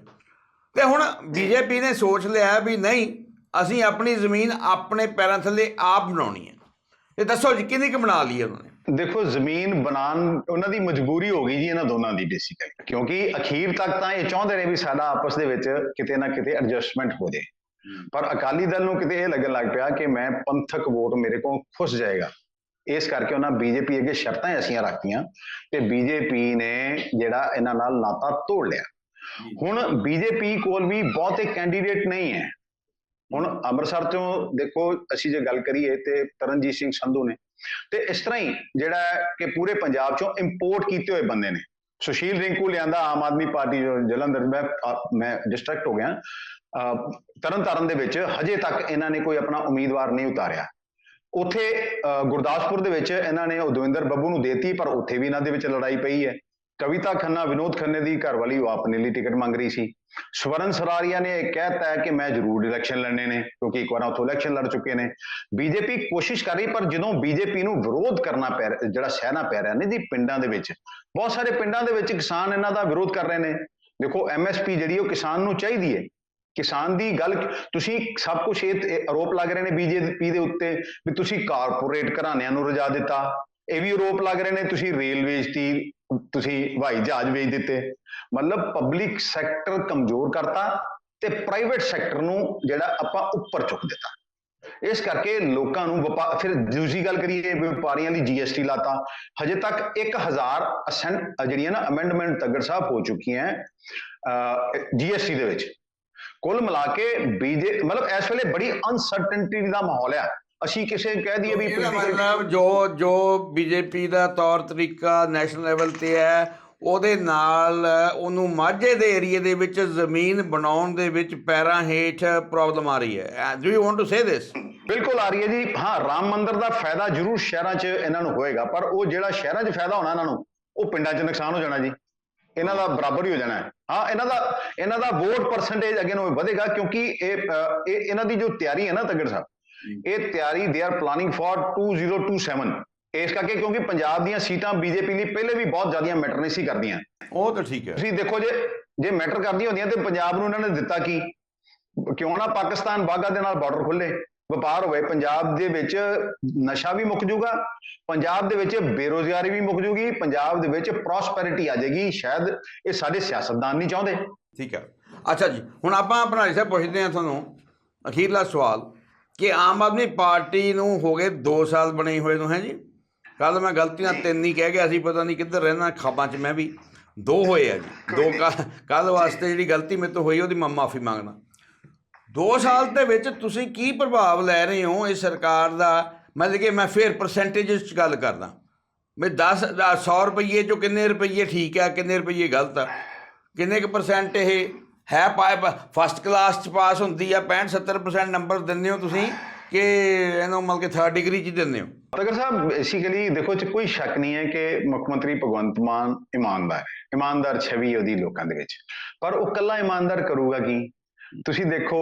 ਤੇ ਹੁਣ ਬੀਜੇਪੀ ਨੇ ਸੋਚ ਲਿਆ ਵੀ ਨਹੀਂ, ਅਸੀਂ ਆਪਣੀ ਜ਼ਮੀਨ ਆਪਣੇ ਪੈਰਾਂ ਥੱਲੇ ਆਪ ਬਣਾਉਣੀ ਹੈ। ਇਹ ਦੱਸੋ ਜੀ ਕਿੰਨੀ ਕੁ ਬਣਾ ਲਈ ਉਹਨਾਂ? ਨੇ ਦੇਖੋ, ਜ਼ਮੀਨ ਬਣਾਉਣ, ਉਹਨਾਂ ਦੀ ਮਜਬੂਰੀ ਹੋ ਗਈ ਜੀ ਇਹਨਾਂ ਦੋਨਾਂ ਦੀ ਬੇਸਿਕਲੀ ਕਿਉਂਕਿ ਅਖੀਰ ਤੱਕ ਤਾਂ ਇਹ ਚਾਹੁੰਦੇ ਨੇ ਵੀ ਸਾਡਾ ਆਪਸ ਦੇ ਵਿੱਚ ਕਿਤੇ ਨਾ ਕਿਤੇ ਐਡਜਸਟਮੈਂਟ ਹੋ ਜਾਏ। ਪਰ ਅਕਾਲੀ ਦਲ ਨੂੰ ਕਿਤੇ ਇਹ ਲੱਗਣ ਲੱਗ ਪਿਆ ਕਿ ਮੈਂ ਪੰਥਕ ਵੋਟ ਮੇਰੇ ਕੋਲ ਖੁੱਸ ਜਾਏਗਾ। ਇਸ ਕਰਕੇ ਉਹਨਾਂ ਬੀਜੇਪੀ ਅੱਗੇ ਸ਼ਰਤਾਂ ਐਸੀਆਂ ਰੱਖਤੀਆਂ ਤੇ ਬੀਜੇਪੀ ਨੇ ਜਿਹੜਾ ਇਹਨਾਂ ਨਾਲ ਨਾਤਾ ਤੋੜ ਲਿਆ। ਹੁਣ ਬੀਜੇਪੀ ਕੋਲ ਵੀ ਬਹੁਤੇ ਕੈਂਡੀਡੇਟ ਨਹੀਂ ਹੈ। ਹੁਣ ਅੰਮ੍ਰਿਤਸਰ ਤੋਂ ਦੇਖੋ, ਅਸੀਂ ਜੇ ਗੱਲ ਕਰੀਏ ਤੇ ਤਰਨਜੀਤ ਸਿੰਘ ਸੰਧੂ ਨੇ ਤੇ ਇਸ ਤਰ੍ਹਾਂ ਹੀ ਜਿਹੜਾ ਕਿ ਪੂਰੇ ਪੰਜਾਬ ਚੋਂ ਇੰਪੋਰਟ ਕੀਤੇ ਹੋਏ ਬੰਦੇ ਨੇ। ਸੁਸ਼ੀਲ ਰਿੰਕੂ ਲਿਆਂਦਾ, ਆਮ ਆਦਮੀ ਪਾਰਟੀ ਜਲੰਧਰ, ਮੈਂ ਮੈਂ ਡਿਸਟਰੈਕਟ ਹੋ ਗਿਆ। ਅ, ਤਰਨ ਤਾਰਨ ਦੇ ਵਿੱਚ ਹਜੇ ਤੱਕ ਇਹਨਾਂ ਨੇ ਕੋਈ ਆਪਣਾ ਉਮੀਦਵਾਰ ਨਹੀਂ ਉਤਾਰਿਆ। ਉੱਥੇ ਗੁਰਦਾਸਪੁਰ ਦੇ ਵਿੱਚ ਇਹਨਾਂ ਨੇ ਉਦਵਿੰਦਰ ਬੱਬੂ ਨੂੰ ਦੇਤੀ ਪਰ ਉੱਥੇ ਵੀ ਇਹਨਾਂ ਦੇ ਵਿੱਚ ਲੜਾਈ ਪਈ ਹੈ। ਕਵਿਤਾ ਖੰਨਾ ਵਿਨੋਦ ਖੰਨੇ ਦੀ ਘਰਵਾਲੀ ਉਹ ਆਪਣੇ ਲਈ ਟਿਕਟ ਮੰਗ ਰਹੀ ਸੀ। ਸਵਰਨ ਸਰਾਰੀਆ ਨੇ ਇਹ ਕਹਿਤਾ ਹੈ ਕਿ ਮੈਂ ਜ਼ਰੂਰ ਇਲੈਕਸ਼ਨ ਲੜਨੇ ਨੇ ਕਿਉਂਕਿ ਇੱਕ ਵਾਰ ਉੱਥੋਂ ਇਲੈਕਸ਼ਨ ਲੜ ਚੁੱਕੇ ਨੇ। ਬੀਜੇਪੀ ਕੋਸ਼ਿਸ਼ ਕਰ ਰਹੀ ਪਰ ਜਦੋਂ ਬੀਜੇਪੀ ਨੂੰ ਵਿਰੋਧ ਕਰਨਾ ਪੈ ਰਿਹਾ ਜਿਹੜਾ ਸਹਿਣਾ ਪੈ ਰਿਹਾ ਨੇ ਜੀ ਪਿੰਡਾਂ ਦੇ ਵਿੱਚ ਬਹੁਤ ਸਾਰੇ ਪਿੰਡਾਂ ਦੇ ਵਿੱਚ ਕਿਸਾਨ ਇਹਨਾਂ ਦਾ ਵਿਰੋਧ ਕਰ ਰਹੇ ਨੇ। ਦੇਖੋ ਐਮਐਸਪੀ ਜਿਹੜੀ ਉਹ ਕਿਸਾਨ ਨੂੰ ਚਾਹੀਦੀ ਹੈ। ਕਿਸਾਨ ਦੀ ਗੱਲ ਤੁਸੀਂ ਸਭ ਕੁਝ ਇਹ ਆਰੋਪ ਲੱਗ ਰਹੇ ਨੇ ਬੀਜੇਪੀ ਦੇ ਉੱਤੇ ਵੀ ਤੁਸੀਂ ਕਾਰਪੋਰੇਟ ਘਰਾਣਿਆਂ ਨੂੰ ਰਜਾ ਦਿੱਤਾ। ਇਹ ਵੀ ਆਰੋਪ ਲੱਗ ਰਹੇ ਨੇ, ਤੁਸੀਂ ਰੇਲ ਵੇਚਤੀ, ਤੁਸੀਂ ਹਵਾਈ ਜਹਾਜ਼ ਵੇਚ ਦਿੱਤੇ। ਮਤਲਬ ਪਬਲਿਕ ਸੈਕਟਰ ਕਮਜ਼ੋਰ ਕਰਤਾ ਤੇ ਪ੍ਰਾਈਵੇਟ ਸੈਕਟਰ ਨੂੰ ਜਿਹੜਾ ਆਪਾਂ ਉੱਪਰ ਚੁੱਕ ਦਿੱਤਾ। ਇਸ ਕਰਕੇ ਲੋਕਾਂ ਨੂੰ ਵਪਾਰ ਫਿਰ ਦੂਜੀ ਗੱਲ ਕਰੀਏ, ਵਪਾਰੀਆਂ ਲਈ ਜੀਐਸਟੀ ਲਾਤਾ। ਹਜੇ ਤੱਕ 1000 ਅਸੈਂਟ ਜਿਹੜੀਆਂ ਨਾ ਅਮੈਂਡਮੈਂਟ ਤਗੜ ਸਾਹਿਬ ਹੋ ਚੁੱਕੀਆਂ ਜੀਐਸਟੀ ਦੇ ਵਿੱਚ। ਕੁੱਲ ਮਿਲਾ ਕੇ ਬੀਜੇ ਮਤਲਬ ਇਸ ਵੇਲੇ ਬੜੀ ਅਨਸਰਟਨਟੀ ਦਾ ਮਾਹੌਲ ਹੈ ਅਸੀਂ ਕਿਸੇ ਨੂੰ ਕਹਿ ਦਈਏ ਵੀ ਮਤਲਬ ਜੋ ਜੋ ਬੀਜੇਪੀ ਦਾ ਤੌਰ ਤਰੀਕਾ ਨੈਸ਼ਨਲ ਲੈਵਲ ਤੇ ਹੈ ਉਹਦੇ ਨਾਲ ਉਹਨੂੰ ਮਾਝੇ ਦੇ ਏਰੀਏ ਦੇ ਵਿੱਚ ਜ਼ਮੀਨ ਬਣਾਉਣ ਦੇ ਵਿੱਚ ਪੈਰਾਂ ਹੇਠ ਪ੍ਰੋਬਲਮ ਆ ਰਹੀ ਹੈ। Do you want to say this ਬਿਲਕੁਲ ਆ ਰਹੀ ਹੈ ਜੀ। ਹਾਂ ਰਾਮ ਮੰਦਿਰ ਦਾ ਫਾਇਦਾ ਜ਼ਰੂਰ ਸ਼ਹਿਰਾਂ 'ਚ ਇਹਨਾਂ ਨੂੰ ਹੋਏਗਾ ਪਰ ਉਹ ਜਿਹੜਾ ਸ਼ਹਿਰਾਂ 'ਚ ਫਾਇਦਾ ਹੋਣਾ ਇਹਨਾਂ ਨੂੰ ਉਹ ਪਿੰਡਾਂ 'ਚ ਨੁਕਸਾਨ ਹੋ ਜਾਣਾ ਜੀ। ਇਹਨਾਂ ਦਾ ਬਰਾਬਰ ਹੀ ਹੋ ਜਾਣਾ ਹੈ। ਹਾਂ ਇਹਨਾਂ ਦਾ ਇਹਨਾਂ ਦਾ ਵੋਟ ਪਰਸੈਂਟੇਜ ਅੱਗੇ ਨੂੰ ਵਧੇਗਾ ਕਿਉਂਕਿ ਇਹ ਇਹ ਇਹਨਾਂ ਦੀ ਜੋ ਤਿਆਰੀ ਹੈ ਨਾ ਤੱਗੜ ਸਾਹਿਬ ਇਹ ਤਿਆਰੀ ਦੇ ਆਰ ਪਲਾਨਿੰਗ ਫॉर 2027 ਇਸ ਕਰਕੇ ਕਿਉਂਕਿ ਪੰਜਾਬ ਦੀਆਂ ਸੀਟਾਂ ਬੀਜੇਪੀ ਲਈ ਪਹਿਲੇ ਵੀ ਬਹੁਤ ਜ਼ਿਆਦੀਆਂ ਮੈਟਰ ਨਹੀਂ ਸੀ ਕਰਦੀਆਂ। ਉਹ ਤਾਂ ਠੀਕ ਹੈ। ਤੁਸੀਂ ਦੇਖੋ ਜੇ ਜੇ ਮੈਟਰ ਕਰਦੀਆਂ ਹੁੰਦੀਆਂ ਤੇ ਪੰਜਾਬ ਨੂੰ ਇਹਨਾਂ ਨੇ ਦਿੱਤਾ ਕੀ? ਕਿਉਂ ਨਾ ਪਾਕਿਸਤਾਨ ਬਾਗਾ ਦੇ ਨਾਲ ਬਾਰਡਰ ਖੁੱਲੇ ਵਪਾਰ ਹੋਵੇ ਪੰਜਾਬ ਦੇ ਵਿੱਚ ਨਸ਼ਾ ਵੀ ਮੁੱਕ ਜੂਗਾ ਪੰਜਾਬ ਦੇ ਵਿੱਚ ਬੇਰੋਜ਼ਗਾਰੀ ਵੀ ਮੁੱਕ ਜੂਗੀ ਪੰਜਾਬ ਦੇ ਵਿੱਚ ਪ੍ਰੋਸਪੈਰਿਟੀ ਆ ਜਾਏਗੀ ਸ਼ਾਇਦ ਇਹ ਸਾਡੇ ਸਿਆਸਤਦਾਨ ਨਹੀਂ ਚਾਹੁੰਦੇ। ਠੀਕ ਹੈ ਅੱਛਾ ਜੀ ਹੁਣ ਆਪਾਂ ਆਪਣਾ ਸਾਹਿਬ ਪੁੱਛਦੇ ਹਾਂ ਤੁਹਾਨੂੰ ਅਖੀਰਲਾ ਸਵਾਲ ਕਿ ਆਮ ਆਦਮੀ ਪਾਰਟੀ ਨੂੰ ਹੋ ਗਏ 2 ਸਾਲ ਬਣੇ ਹੋਏ ਨੂੰ ਹੈ ਜੀ? ਕੱਲ ਮੈਂ ਗਲਤੀਆਂ ਤਿੰਨ ਹੀ ਕਹਿ ਗਿਆ ਸੀ ਪਤਾ ਨਹੀਂ ਕਿੱਧਰ ਰਹਿਣਾ ਖਾਬਾਂ 'ਚ ਮੈਂ ਵੀ। ਦੋ ਹੋਏ ਆ ਜੀ। ਦੋ ਕੱਲ ਵਾਸਤੇ ਜਿਹੜੀ ਗਲਤੀ ਮੇਰੇ ਤੋਂ ਹੋਈ ਉਹਦੀ ਮੈਂ ਮਾਫੀ ਮੰਗਦਾ। 2 ਸਾਲ ਦੇ ਵਿੱਚ ਤੁਸੀਂ ਕੀ ਪ੍ਰਭਾਵ ਲੈ ਰਹੇ ਹੋ ਇਸ ਸਰਕਾਰ ਦਾ? ਮਤਲਬ ਕਿ ਮੈਂ ਫੇਰ ਪਰਸੈਂਟੇਜ 'ਚ ਗੱਲ ਕਰਦਾ। ਵੀ 10 100 ਰੁਪਏ ਚੋਂ ਕਿੰਨੇ ਰੁਪਏ ਠੀਕ ਆ, ਕਿੰਨੇ ਰੁਪਏ ਗਲਤ ਆ? ਕਿੰਨੇ ਕੁ ਪਰਸੈਂਟ ਇਹ ਹੈ ਫਸਟ ਕਲਾਸ ਚ ਪਾਸ ਹੁੰਦੀ ਆ? 65 70% ਨੰਬਰ ਦਿੰਦੇ ਹੋ ਤੁਸੀਂ ਕਿ ਇਹਨੂੰ ਮਤਲਬ ਕਿ 3rd ਡਿਗਰੀ ਚ ਦਿੰਦੇ ਹੋ? ਤਗਰ ਸਾਹਿਬ ਬੇਸਿਕਲੀ ਦੇਖੋ ਚ ਕੋਈ ਸ਼ੱਕ ਨਹੀਂ ਹੈ ਕਿ ਮੁੱਖ ਮੰਤਰੀ ਭਗਵੰਤ ਮਾਨ ਇਮਾਨਦਾਰ ਇਮਾਨਦਾਰ ਛਵੀ ਉਹਦੀ ਲੋਕਾਂ ਦੇ ਵਿੱਚ। ਪਰ ਉਹ ਕੱਲਾ ਇਮਾਨਦਾਰ ਕਰੂਗਾ ਕੀ? ਤੁਸੀਂ ਦੇਖੋ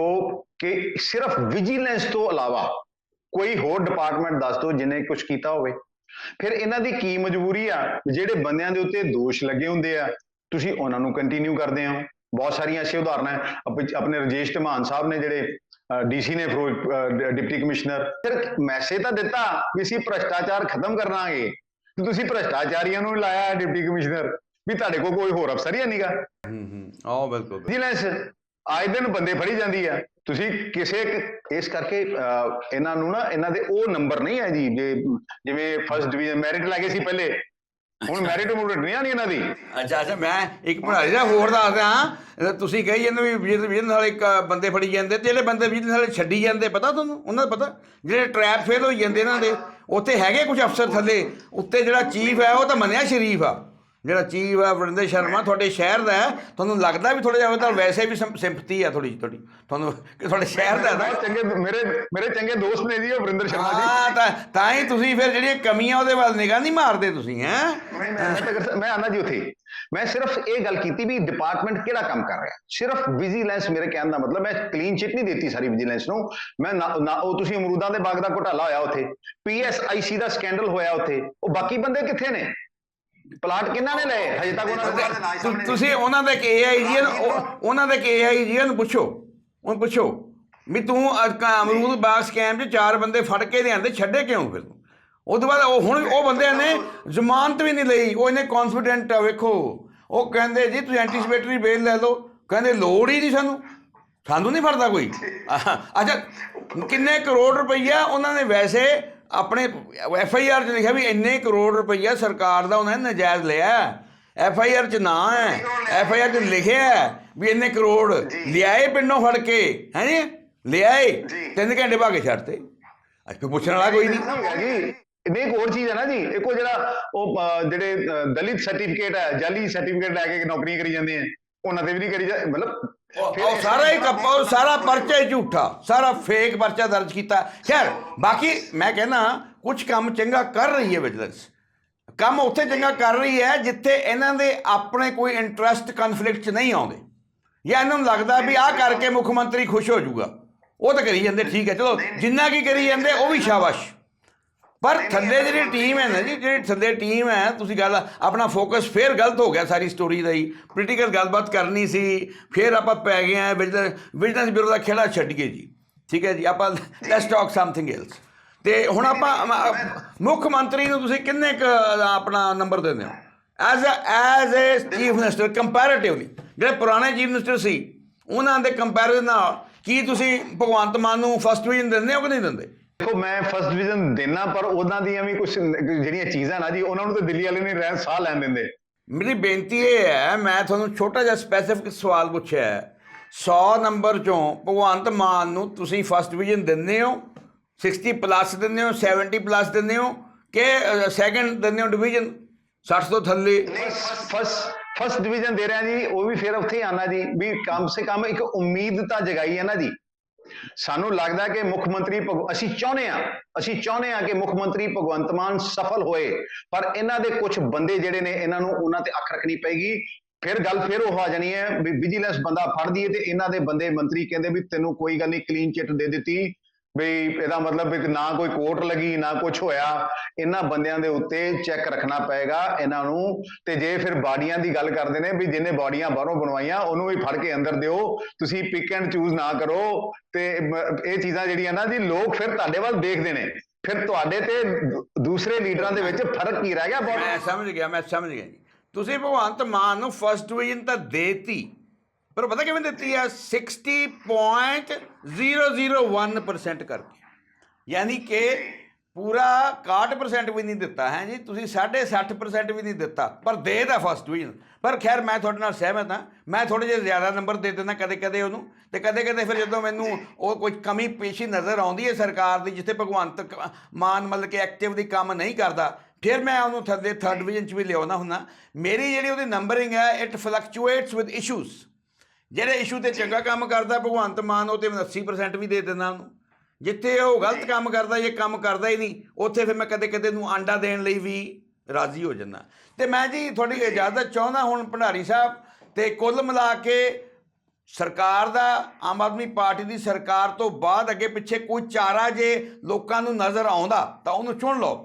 ਕਿ ਸਿਰਫ ਵਿਜੀਲੈਂਸ ਤੋਂ ਇਲਾਵਾ ਕੋਈ ਹੋਰ ਡਿਪਾਰਟਮੈਂਟ ਦੱਸ ਦਿਓ ਜਿਹਨੇ ਕੁਝ ਕੀਤਾ ਹੋਵੇ। ਫਿਰ ਇਹਨਾਂ ਦੀ ਕੀ ਮਜਬੂਰੀ ਆ? ਜਿਹੜੇ ਬੰਦਿਆਂ ਦੇ ਉੱਤੇ ਦੋਸ਼ ਲੱਗੇ ਹੁੰਦੇ ਆ ਤੁਸੀਂ ਉਹਨਾਂ ਨੂੰ ਕੰਟੀਨਿਊ ਕਰਦੇ ਹੋ। ਬਹੁਤ ਸਾਰੀਆਂ ਐਸੀ ਉਦਾਹਰਨਾਂ ਆਪਣੇ ਰਜੇਸ਼ ਧਮਾਨ ਸਾਹਿਬ ਨੇ ਜਿਹੜੇ ਡੀਸੀ ਨੇ ਡਿਪਟੀ ਕਮਿਸ਼ਨਰ। ਫਿਰ ਮੈਸੇਜ ਤਾਂ ਦਿੱਤਾ ਵੀ ਅਸੀਂ ਭ੍ਰਸ਼ਟਾਚਾਰ ਖਤਮ ਕਰਨਾਗੇ। ਤੇ ਤੁਸੀਂ ਭ੍ਰਸ਼ਟਾਚਾਰੀਆਂ ਨੂੰ ਲਾਇਆ ਡਿਪਟੀ ਕਮਿਸ਼ਨਰ ਵੀ ਤੁਹਾਡੇ ਕੋਲ ਕੋਈ ਹੋਰ ਅਫਸਰ ਹੀ ਨਹੀਂਗਾ ਹੂੰ ਹੂੰ। ਆਹ ਬਿਲਕੁਲ। ਵਿਜੀਲੈਂਸ ਆਏ ਦਿਨ ਬੰਦੇ ਫੜੀ ਜਾਂਦੀ ਆ। ਤੁਸੀਂ ਕਿਸੇ ਇੱਕ- ਇਸ ਕਰਕੇ ਇਹਨਾਂ ਨੂੰ ਨਾ ਇਹਨਾਂ ਦੇ ਉਹ ਨੰਬਰ ਨਹੀਂ ਹੈ ਜੀ ਜੇ- ਜਿਵੇਂ ਫਸਟ ਡਿਵੀਜ਼ਨ ਮੈਰਿਟ ਲੱਗੇ ਸੀ ਪਹਿਲੇ। ਹੁਣ ਮੈਰਿਟ ਮੁਰਿਟ ਨਹੀਂ ਆਣੀ ਇਹਨਾਂ ਦੀ। ਅੱਛਾ ਅੱਛਾ ਮੈਂ ਇੱਕ ਪੜਾਈ ਦਾ ਹੋਰ ਦੱਸਦਾ ਤੁਸੀਂ ਕਹੀ ਜਾਂਦੇ ਵੀ ਵਿਜਨ ਵਿਜਨ ਵਾਲੇ ਇੱਕ ਬੰਦੇ ਫੜੀ ਜਾਂਦੇ ਤੇ ਜਿਹੜੇ ਬੰਦੇ ਵਿਜਨ ਵਾਲੇ ਛੱਡੀ ਜਾਂਦੇ ਪਤਾ ਤੁਹਾਨੂੰ? ਉਹਨਾਂ ਦਾ ਪਤਾ? ਜਿਹੜੇ ਟ੍ਰੈਪ ਫੇਲ ਹੋਈ ਜਾਂਦੇ ਇਹਨਾਂ ਦੇ ਉੱਥੇ ਹੈਗੇ ਕੁਝ ਅਫਸਰ ਥੱਲੇ? ਉੱਤੇ ਜਿਹੜਾ ਚੀਫ ਹੈ ਉਹ ਤਾਂ ਮੰਨਿਆ ਸ਼ਰੀਫ ਆ। ਜਿਹੜਾ ਚੀਫ ਆ ਵਰਿੰਦਰ ਸ਼ਰਮਾ ਤੁਹਾਡੇ ਸ਼ਹਿਰ ਦਾ ਹੈ ਤੁਹਾਨੂੰ ਲੱਗਦਾ ਵੀ ਥੋੜਾ ਜਿਹਾ ਉਹਦਾ ਵੈਸੇ ਵੀ ਸਿੰਪਥੀ ਆ ਥੋੜੀ ਤੁਹਾਡੀ। ਤੁਹਾਨੂੰ ਕਿ ਤੁਹਾਡੇ ਸ਼ਹਿਰ ਦਾ ਹੈ ਚੰਗੇ ਮੇਰੇ ਮੇਰੇ ਚੰਗੇ ਦੋਸਤ ਨੇ ਜੀ ਉਹ ਵਰਿੰਦਰ ਸ਼ਰਮਾ ਜੀ। ਹਾਂ ਤਾਂ ਤਾਂ ਹੀ ਤੁਸੀਂ ਫਿਰ ਜਿਹੜੀਆਂ ਕਮੀਆਂ ਉਹਦੇ ਵੱਲ ਨਿਗਾਹ ਨਹੀਂ ਮਾਰਦੇ ਤੁਸੀਂ ਹੈ? ਮੈਂ ਤਾਂ ਆਨਾ ਜੀ ਉੱਥੇ। ਮੈਂ ਸਿਰਫ ਇਹ ਗੱਲ ਕੀਤੀ ਵੀ ਡਿਪਾਰਟਮੈਂਟ ਕਿਹੜਾ ਕੰਮ ਕਰ ਰਿਹਾ। ਸਿਰਫ ਵਿਜੀਲੈਂਸ ਮੇਰੇ ਕਹਿਣ ਦਾ ਮਤਲਬ ਮੈਂ ਕਲੀਨ ਚਿੱਟ ਨਹੀਂ ਦਿੱਤੀ ਸਾਰੀ ਵਿਜੀਲੈਂਸ ਨੂੰ। ਮੈਂ ਨਾ- ਉਹ ਤੁਸੀਂ ਅਮਰੂਦਾਂ ਦੇ ਬਾਗ ਦਾ ਘੁਟਾਲਾ ਹੋਇਆ ਉੱਥੇ। ਪੀਐਸਆਈਸੀ ਦਾ ਸਕੈਂਡਲ ਹੋਇਆ ਉੱਥੇ। ਉਹ ਬਾਕੀ ਬੰਦੇ ਕਿੱਥੇ ਨੇ? ਪਲਾਟ ਕਿਹਨਾਂ ਨੇ ਲਏ? ਹਜੇ ਤੱਕ ਉਹਨਾਂ ਦੇ ਤੁਸੀਂ ਉਹਨਾਂ ਦੇ ਕੇ ਏਆਈਜੀ ਉਹਨਾਂ ਦੇ ਕੇ ਏਆਈਜੀ ਨੂੰ ਪੁੱਛੋ। ਉਹਨੂੰ ਪੁੱਛੋ। ਵੀ ਤੂੰ ਅ- ਕ- ਅਮਰੂਦ ਬਾਗ ਸਕੈਮ 'ਚ ਚਾਰ ਬੰਦੇ ਫੜ ਕੇ ਲਿਆਂਦੇ ਛੱਡੇ ਕਿਉਂ ਫਿਰ ਉਹ ਤੋਂ ਬਾਅਦ ਉਹ ਹੁਣ ਉਹ ਬੰਦਿਆਂ ਨੇ ਜ਼ਮਾਨਤ ਵੀ ਨਹੀਂ ਲਈ। ਉਹ ਇਹਨੇ ਕੌਨਫੀਡੈਂਟ ਆ ਵੇਖੋ। ਉਹ ਕਹਿੰਦੇ ਜੀ ਤੁਸੀਂ ਐਂਟੀਸਪੇਟਰੀ ਬੇਲ ਲੈ ਲਓ। ਕਹਿੰਦੇ ਲੋੜ ਹੀ ਨਹੀਂ ਸਾਨੂੰ। ਸਾਨੂੰ ਨਹੀਂ ਫੜਦਾ ਕੋਈ। ਆਹ, ਅੱਛਾ ਕਿੰਨੇ ਕਰੋੜ ਰੁਪਈਆ ਉਹਨਾਂ ਨੇ ਵੈਸੇ ਆਪਣੇ ਐਫ ਆਈ ਆਰ 'ਚ ਲਿਖਿਆ ਵੀ ਇੰਨੇ ਕਰੋੜ ਰੁਪਈਆ ਸਰਕਾਰ ਦਾ ਉਹਨਾਂ ਨੇ ਨਜਾਇਜ਼ ਲਿਆ। ਐਫ ਆਈ ਆਰ 'ਚ ਨਾ ਹੈ। ਐਫ ਆਈ ਆਰ 'ਚ ਲਿਖਿਆ ਵੀ ਇੰਨੇ ਕਰੋੜ ਲਿਆਏ ਪਿੰਡੋਂ ਫੜ ਕੇ ਹੈ ਜੀ ਲਿਆਏ। ਤਿੰਨ ਘੰਟੇ ਭਾਗੇ ਛੱਡਤੇ। ਅੱਜ ਕੋਈ ਪੁੱਛਣ ਵਾਲਾ ਕੋਈ ਨਹੀਂ। ਨਹੀਂ ਇੱਕ ਹੋਰ ਚੀਜ਼ ਹੈ ਨਾ ਜੀ। ਇੱਕ ਜਿਹੜਾ ਉਹ ਜਿਹੜੇ ਦਲਿਤ ਸਰਟੀਫਿਕੇਟ ਹੈ ਜਾਲੀ ਸਰਟੀਫਿਕੇਟ ਲੈ ਕੇ ਨੌਕਰੀਆਂ ਕਰੀ ਜਾਂਦੇ ਆ। ਉਹਨਾਂ ਤੇ ਵੀ ਨਹੀਂ ਕਰੀ ਜਾ ਮਤਲਬ ਉਹ ਸਾਰਾ ਹੀ ਕੱਪਾ ਉਹ ਸਾਰਾ ਪਰਚਾ ਹੀ ਝੂਠਾ। ਸਾਰਾ ਫੇਕ ਪਰਚਾ ਦਰਜ ਕੀਤਾ। ਖੈਰ ਬਾਕੀ ਮੈਂ ਕਹਿੰਦਾ ਕੁਝ ਕੰਮ ਚੰਗਾ ਕਰ ਰਹੀ ਹੈ ਵਿਜੀਲੈਂਸ। ਕੰਮ ਉੱਥੇ ਚੰਗਾ ਕਰ ਰਹੀ ਹੈ ਜਿੱਥੇ ਇਹਨਾਂ ਦੇ ਆਪਣੇ ਕੋਈ ਇੰਟਰਸਟ ਕਨਫਲਿਕਟ 'ਚ ਨਹੀਂ ਆਉਂਦੇ। ਜਾਂ ਇਹਨਾਂ ਨੂੰ ਲੱਗਦਾ ਵੀ ਆਹ ਕਰਕੇ ਮੁੱਖ ਮੰਤਰੀ ਖੁਸ਼ ਹੋ ਜਾਊਗਾ। ਉਹ ਤਾਂ ਕਰੀ ਜਾਂਦੇ ਠੀਕ ਹੈ ਚਲੋ ਜਿੰਨਾ ਕੀ ਕਰੀ ਜਾਂਦੇ ਉਹ ਵੀ ਸ਼ਾਬਾਸ਼। ਪਰ ਥੱਲੇ ਜਿਹੜੀ ਟੀਮ ਹੈ ਨਾ ਜੀ ਜਿਹੜੀ ਥੱਲੇ ਟੀਮ ਹੈ ਤੁਸੀਂ ਗੱਲ ਆਪਣਾ ਫੋਕਸ ਫੇਰ ਗਲਤ ਹੋ ਗਿਆ ਸਾਰੀ ਸਟੋਰੀ ਦਾ ਹੀ। ਪੋਲੀਟੀਕਲ ਗੱਲਬਾਤ ਕਰਨੀ ਸੀ ਫੇਰ ਆਪਾਂ ਪੈ ਗਏ ਆ ਬਿਜ਼ਨਸ ਬਿਊਰੋ ਦਾ ਖੇੜਾ ਛੱਡ ਗਏ ਜੀ। ਠੀਕ ਹੈ ਜੀ ਆਪਾਂ ਲੈਟਸ ਟਾਕ ਸਮਥਿੰਗ ਐਲਸ ਤੇ ਹੁਣ ਆਪਾਂ ਮੁੱਖ ਮੰਤਰੀ ਨੂੰ ਤੁਸੀਂ ਕਿੰਨੇ ਕੁ ਆਪਣਾ ਨੰਬਰ ਦਿੰਦੇ ਹੋ? As as a chief minister comparatively ਜਿਹੜੇ ਪੁਰਾਣੇ ਚੀਫ ਮਿਨਿਸਟਰ ਸੀ ਉਹਨਾਂ ਦੇ ਕੰਪੈਰੀਜ਼ਨ ਨਾਲ ਕੀ ਤੁਸੀਂ ਭਗਵੰਤ ਮਾਨ ਨੂੰ ਫਸਟ ਡਿਵੀਜ਼ਨ ਦਿੰਦੇ ਹੋ ਕਿ ਨਹੀਂ ਦਿੰਦੇ? ਦੇਖੋ ਮੈਂ ਫਸਟ ਡਿਵੀਜ਼ਨ ਦੇਣਾ ਪਰ ਉਹਨਾਂ ਦੀਆਂ ਵੀ ਕੁਝ ਜਿਹੜੀਆਂ ਚੀਜ਼ਾਂ ਨਾ ਜੀ ਉਹਨਾਂ ਨੂੰ ਤਾਂ ਦਿੱਲੀ ਵਾਲੇ ਨਹੀਂ ਰਹਿ ਸਾਹ ਲੈਣ ਦਿੰਦੇ। ਮੇਰੀ ਬੇਨਤੀ ਇਹ ਹੈ ਮੈਂ ਤੁਹਾਨੂੰ ਛੋਟਾ ਜਿਹਾ ਸਪੈਸੀਫਿਕ ਸਵਾਲ ਪੁੱਛਿਆ ਹੈ। 100 ਨੰਬਰ ਚੋਂ ਭਗਵੰਤ ਮਾਨ ਨੂੰ ਤੁਸੀਂ ਫਸਟ ਡਿਵੀਜ਼ਨ ਦਿੰਦੇ ਹੋ 60 ਪਲੱਸ ਦਿੰਦੇ ਹੋ 70 ਪਲੱਸ ਦਿੰਦੇ ਹੋ ਕਿ ਸੈਕੰਡ ਦਿੰਦੇ ਹੋ ਡਿਵੀਜ਼ਨ 60 ਤੋਂ ਥੱਲੇ। ਫਸਟ ਫਸਟ ਡਿਵੀਜ਼ਨ ਦੇ ਰਿਹਾ ਜੀ ਉਹ ਵੀ ਫਿਰ ਉੱਥੇ ਹੀ ਆਣਾ ਜੀ ਵੀ ਕਮ ਸੇ ਕਮ ਇੱਕ ਉਮੀਦ ਤਾਂ ਜਗਾਈ ਹੈ ਨਾ ਜੀ। ਸਾਨੂੰ ਲੱਗਦਾ ਕਿ ਮੁੱਖ ਮੰਤਰੀ ਭਗ- ਅਸੀਂ ਚਾਹੁੰਦੇ ਆ ਅਸੀਂ ਚਾਹੁੰਦੇ ਆ ਕਿ ਮੁੱਖ ਮੰਤਰੀ ਭਗਵੰਤ ਮਾਨ ਸਫਲ ਹੋਏ, ਪਰ ਇਹਨਾਂ ਦੇ ਕੁਝ ਬੰਦੇ ਜਿਹੜੇ ਨੇ, ਇਹਨਾਂ ਨੂੰ ਉਹਨਾਂ ਤੇ ਅੱਖ ਰੱਖਣੀ ਪਏਗੀ। ਫਿਰ ਗੱਲ ਫਿਰ ਉਹ ਆ ਜਾਣੀ ਹੈ ਵੀ ਵਿਜੀਲੈਂਸ ਬੰਦਾ ਫੜ ਦਈਏ ਤੇ ਇਹਨਾਂ ਦੇ ਬੰਦੇ ਮੰਤਰੀ ਕਹਿੰਦੇ ਵੀ ਤੈਨੂੰ ਕੋਈ ਗੱਲ ਨਹੀਂ ਕਲੀਨ ਚਿੱਟ ਦੇ ਦਿੱਤੀ। ਵੀ ਇਹਦਾ ਮਤਲਬ ਵੀ ਨਾ ਕੋਈ ਕੋਰਟ ਲੱਗੀ, ਨਾ ਕੁਝ ਹੋਇਆ, ਇਹਨਾਂ ਬੰਦਿਆਂ ਦੇ ਉੱਤੇ ਚੈੱਕ ਰੱਖਣਾ ਪਏਗਾ ਇਹਨਾਂ ਨੂੰ, ਤੇ ਜੇ ਫਿਰ ਬਾਡੀਆਂ ਦੀ ਗੱਲ ਕਰਦੇ ਨੇ ਵੀ ਜਿਹਨੇ ਬਾਡੀਆਂ ਬਾਹਰੋਂ ਬਣਵਾਈਆਂ, ਉਹਨੂੰ ਵੀ ਫੜ ਕੇ ਅੰਦਰ ਦਿਓ, ਤੁਸੀਂ ਪਿਕ ਐਂਡ ਚੂਜ਼ ਨਾ ਕਰੋ, ਤੇ ਇਹ ਚੀਜ਼ਾਂ ਜਿਹੜੀਆਂ ਨਾ ਜੀ, ਲੋਕ ਫਿਰ ਤੁਹਾਡੇ ਵੱਲ ਦੇਖਦੇ ਨੇ। ਫਿਰ ਤੁਹਾਡੇ ਤੇ ਦੂਸਰੇ ਲੀਡਰਾਂ ਦੇ ਵਿੱਚ ਫ਼ਰਕ ਕੀ ਰਹਿ ਗਿਆ ਮੈਂ ਸਮਝ ਗਿਆ, ਮੈਂ ਸਮਝ ਗਿਆ ਤੁਸੀਂ ਭਗਵੰਤ ਮਾਨ ਨੂੰ ਫਸਟ ਡਿਵੀਜ਼ਨ ਤਾਂ ਦੇਤੀ। ਪਰ ਪਤਾ ਕਿਵੇਂ ਦਿੱਤੀ ਆ? 60.001% ਕਰਕੇ। ਯਾਨੀ ਕਿ ਪੂਰਾ 61% ਵੀ ਨਹੀਂ ਦਿੱਤਾ, ਹੈ ਜੀ? ਤੁਸੀਂ 60% ਵੀ ਨਹੀਂ ਦਿੱਤਾ, ਪਰ ਦੇ ਦਾ ਫਸਟ ਡਿਵੀਜ਼ਨ ਪਰ ਖੈਰ, ਮੈਂ ਤੁਹਾਡੇ ਨਾਲ ਸਹਿਮਤ ਹਾਂ। ਮੈਂ ਥੋੜੇ ਜਿਹਾ ਜ਼ਿਆਦਾ ਨੰਬਰ ਦੇ ਦਿੰਦਾ ਕਦੇ ਕਦੇ ਉਹਨੂੰ, ਤੇ ਕਦੇ ਕਦੇ ਫਿਰ ਜਦੋਂ ਮੈਨੂੰ ਉਹ ਕੋਈ ਕਮੀ ਪੇਸ਼ੀ ਨਜ਼ਰ ਆਉਂਦੀ ਹੈ ਸਰਕਾਰ ਦੀ, ਜਿੱਥੇ ਭਗਵੰਤ ਮਾਨ ਮਤਲਬ ਕਿ ਐਕਟਿਵ ਦੀ ਕੰਮ ਨਹੀਂ ਕਰਦਾ, ਫਿਰ ਮੈਂ ਉਹਨੂੰ ਥੱਲੇ ਥਰਡ ਡਿਵੀਜ਼ਨ ਚ ਵੀ ਲਿਆਉਣਾ ਹੁੰਦਾ। ਮੇਰੀ ਜਿਹੜੀ ਉਹਦੀ ਨੰਬਰਿੰਗ ਹੈ ਇਟ ਫਲਕਚੁਏਟਸ ਵਿਦ ਇਸ਼ੂਜ਼ ਜਿਹੜੇ ਇਸ਼ੂ ਤੇ ਚੰਗਾ ਕੰਮ ਕਰਦਾ ਭਗਵੰਤ ਮਾਨ ਉਹ ਤੇ ਮੈਂ 80% ਵੀ ਦੇ ਦਿੰਦਾ ਉਹਨੂੰ। ਜਿੱਥੇ ਉਹ ਗਲਤ ਕੰਮ ਕਰਦਾ ਇਹ ਕੰਮ ਕਰਦਾ ਹੀ ਨਹੀਂ ਉੱਥੇ ਫਿਰ ਮੈਂ ਕਦੇ ਕਦੇ ਨੂੰ ਆਂਡਾ ਦੇਣ ਲਈ ਵੀ ਰਾਜ਼ੀ ਹੋ ਜਾਂਦਾ। ਤੇ ਮੈਂ ਜੀ ਤੁਹਾਡੀ ਇਜਾਜ਼ਤ ਚਾਹੁੰਦਾ ਹੁਣ ਭੰਡਾਰੀ ਸਾਹਿਬ ਤੇ ਕੁੱਲ ਮਿਲਾ ਕੇ ਸਰਕਾਰ ਦਾ ਆਮ ਆਦਮੀ ਪਾਰਟੀ ਦੀ ਸਰਕਾਰ ਤੋਂ ਬਾਅਦ ਅੱਗੇ ਪਿੱਛੇ ਕੋਈ ਚਾਰਾ ਜੇ ਲੋਕਾਂ ਨੂੰ ਨਜ਼ਰ ਆਉਂਦਾ ਤਾਂ ਉਹਨੂੰ ਚੁਣ ਲਓ।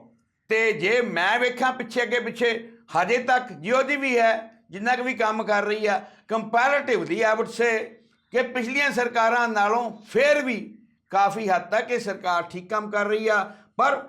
ਤੇ ਜੇ ਮੈਂ ਵੇਖਾਂ ਪਿੱਛੇ ਅੱਗੇ ਪਿੱਛੇ ਹਜੇ ਤੱਕ ਜਿਉ ਦੀ ਵੀ ਹੈ ਜਿੰਨਾ ਕੁ ਵੀ ਕੰਮ ਕਰ ਰਹੀ ਆ ਕੰਪੈਰੀਟਿਵਲੀ ਆਈ ਊਡ ਸੇ ਕਿ ਪਿਛਲੀਆਂ ਸਰਕਾਰਾਂ ਨਾਲੋਂ ਫੇਰ ਵੀ ਕਾਫੀ ਹੱਦ ਤੱਕ ਇਹ ਸਰਕਾਰ ਠੀਕ ਕੰਮ ਕਰ ਰਹੀ ਆ, ਪਰ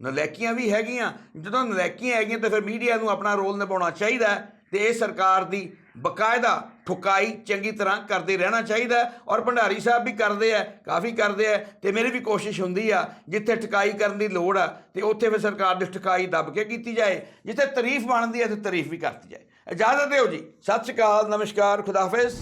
ਨਲੈਕੀਆਂ ਵੀ ਹੈਗੀਆਂ। ਜਦੋਂ ਨਲੈਕੀਆਂ ਹੈਗੀਆਂ ਤਾਂ ਫਿਰ ਮੀਡੀਆ ਨੂੰ ਆਪਣਾ ਰੋਲ ਨਿਭਾਉਣਾ ਚਾਹੀਦਾ ਹੈ ਤੇ ਇਹ ਸਰਕਾਰ ਦੀ ਬਕਾਇਦਾ ਠੁਕਾਈ ਚੰਗੀ ਤਰ੍ਹਾਂ ਕਰਦੇ ਰਹਿਣਾ ਚਾਹੀਦਾ ਔਰ ਭੰਡਾਰੀ ਸਾਹਿਬ ਵੀ ਕਰਦੇ ਆ, ਕਾਫੀ ਕਰਦੇ ਆ ਤੇ ਮੇਰੀ ਵੀ ਕੋਸ਼ਿਸ਼ ਹੁੰਦੀ ਆ, ਜਿੱਥੇ ਠਕਾਈ ਕਰਨ ਦੀ ਲੋੜ ਆ ਤੇ ਉੱਥੇ ਫਿਰ ਸਰਕਾਰ ਦੀ ਠਕਾਈ ਦੱਬ ਕੇ ਕੀਤੀ ਜਾਏ, ਜਿੱਥੇ ਤਾਰੀਫ ਬਣਦੀ ਹੈ ਤੇ ਤਾਰੀਫ ਵੀ ਕਰਤੀ ਜਾਏ। ਇਜਾਜ਼ਤ ਦਿਓ ਜੀ। ਸਤਿ ਸ਼੍ਰੀ ਅਕਾਲ ਨਮਸਕਾਰ ਖੁਦਾਫਿਜ਼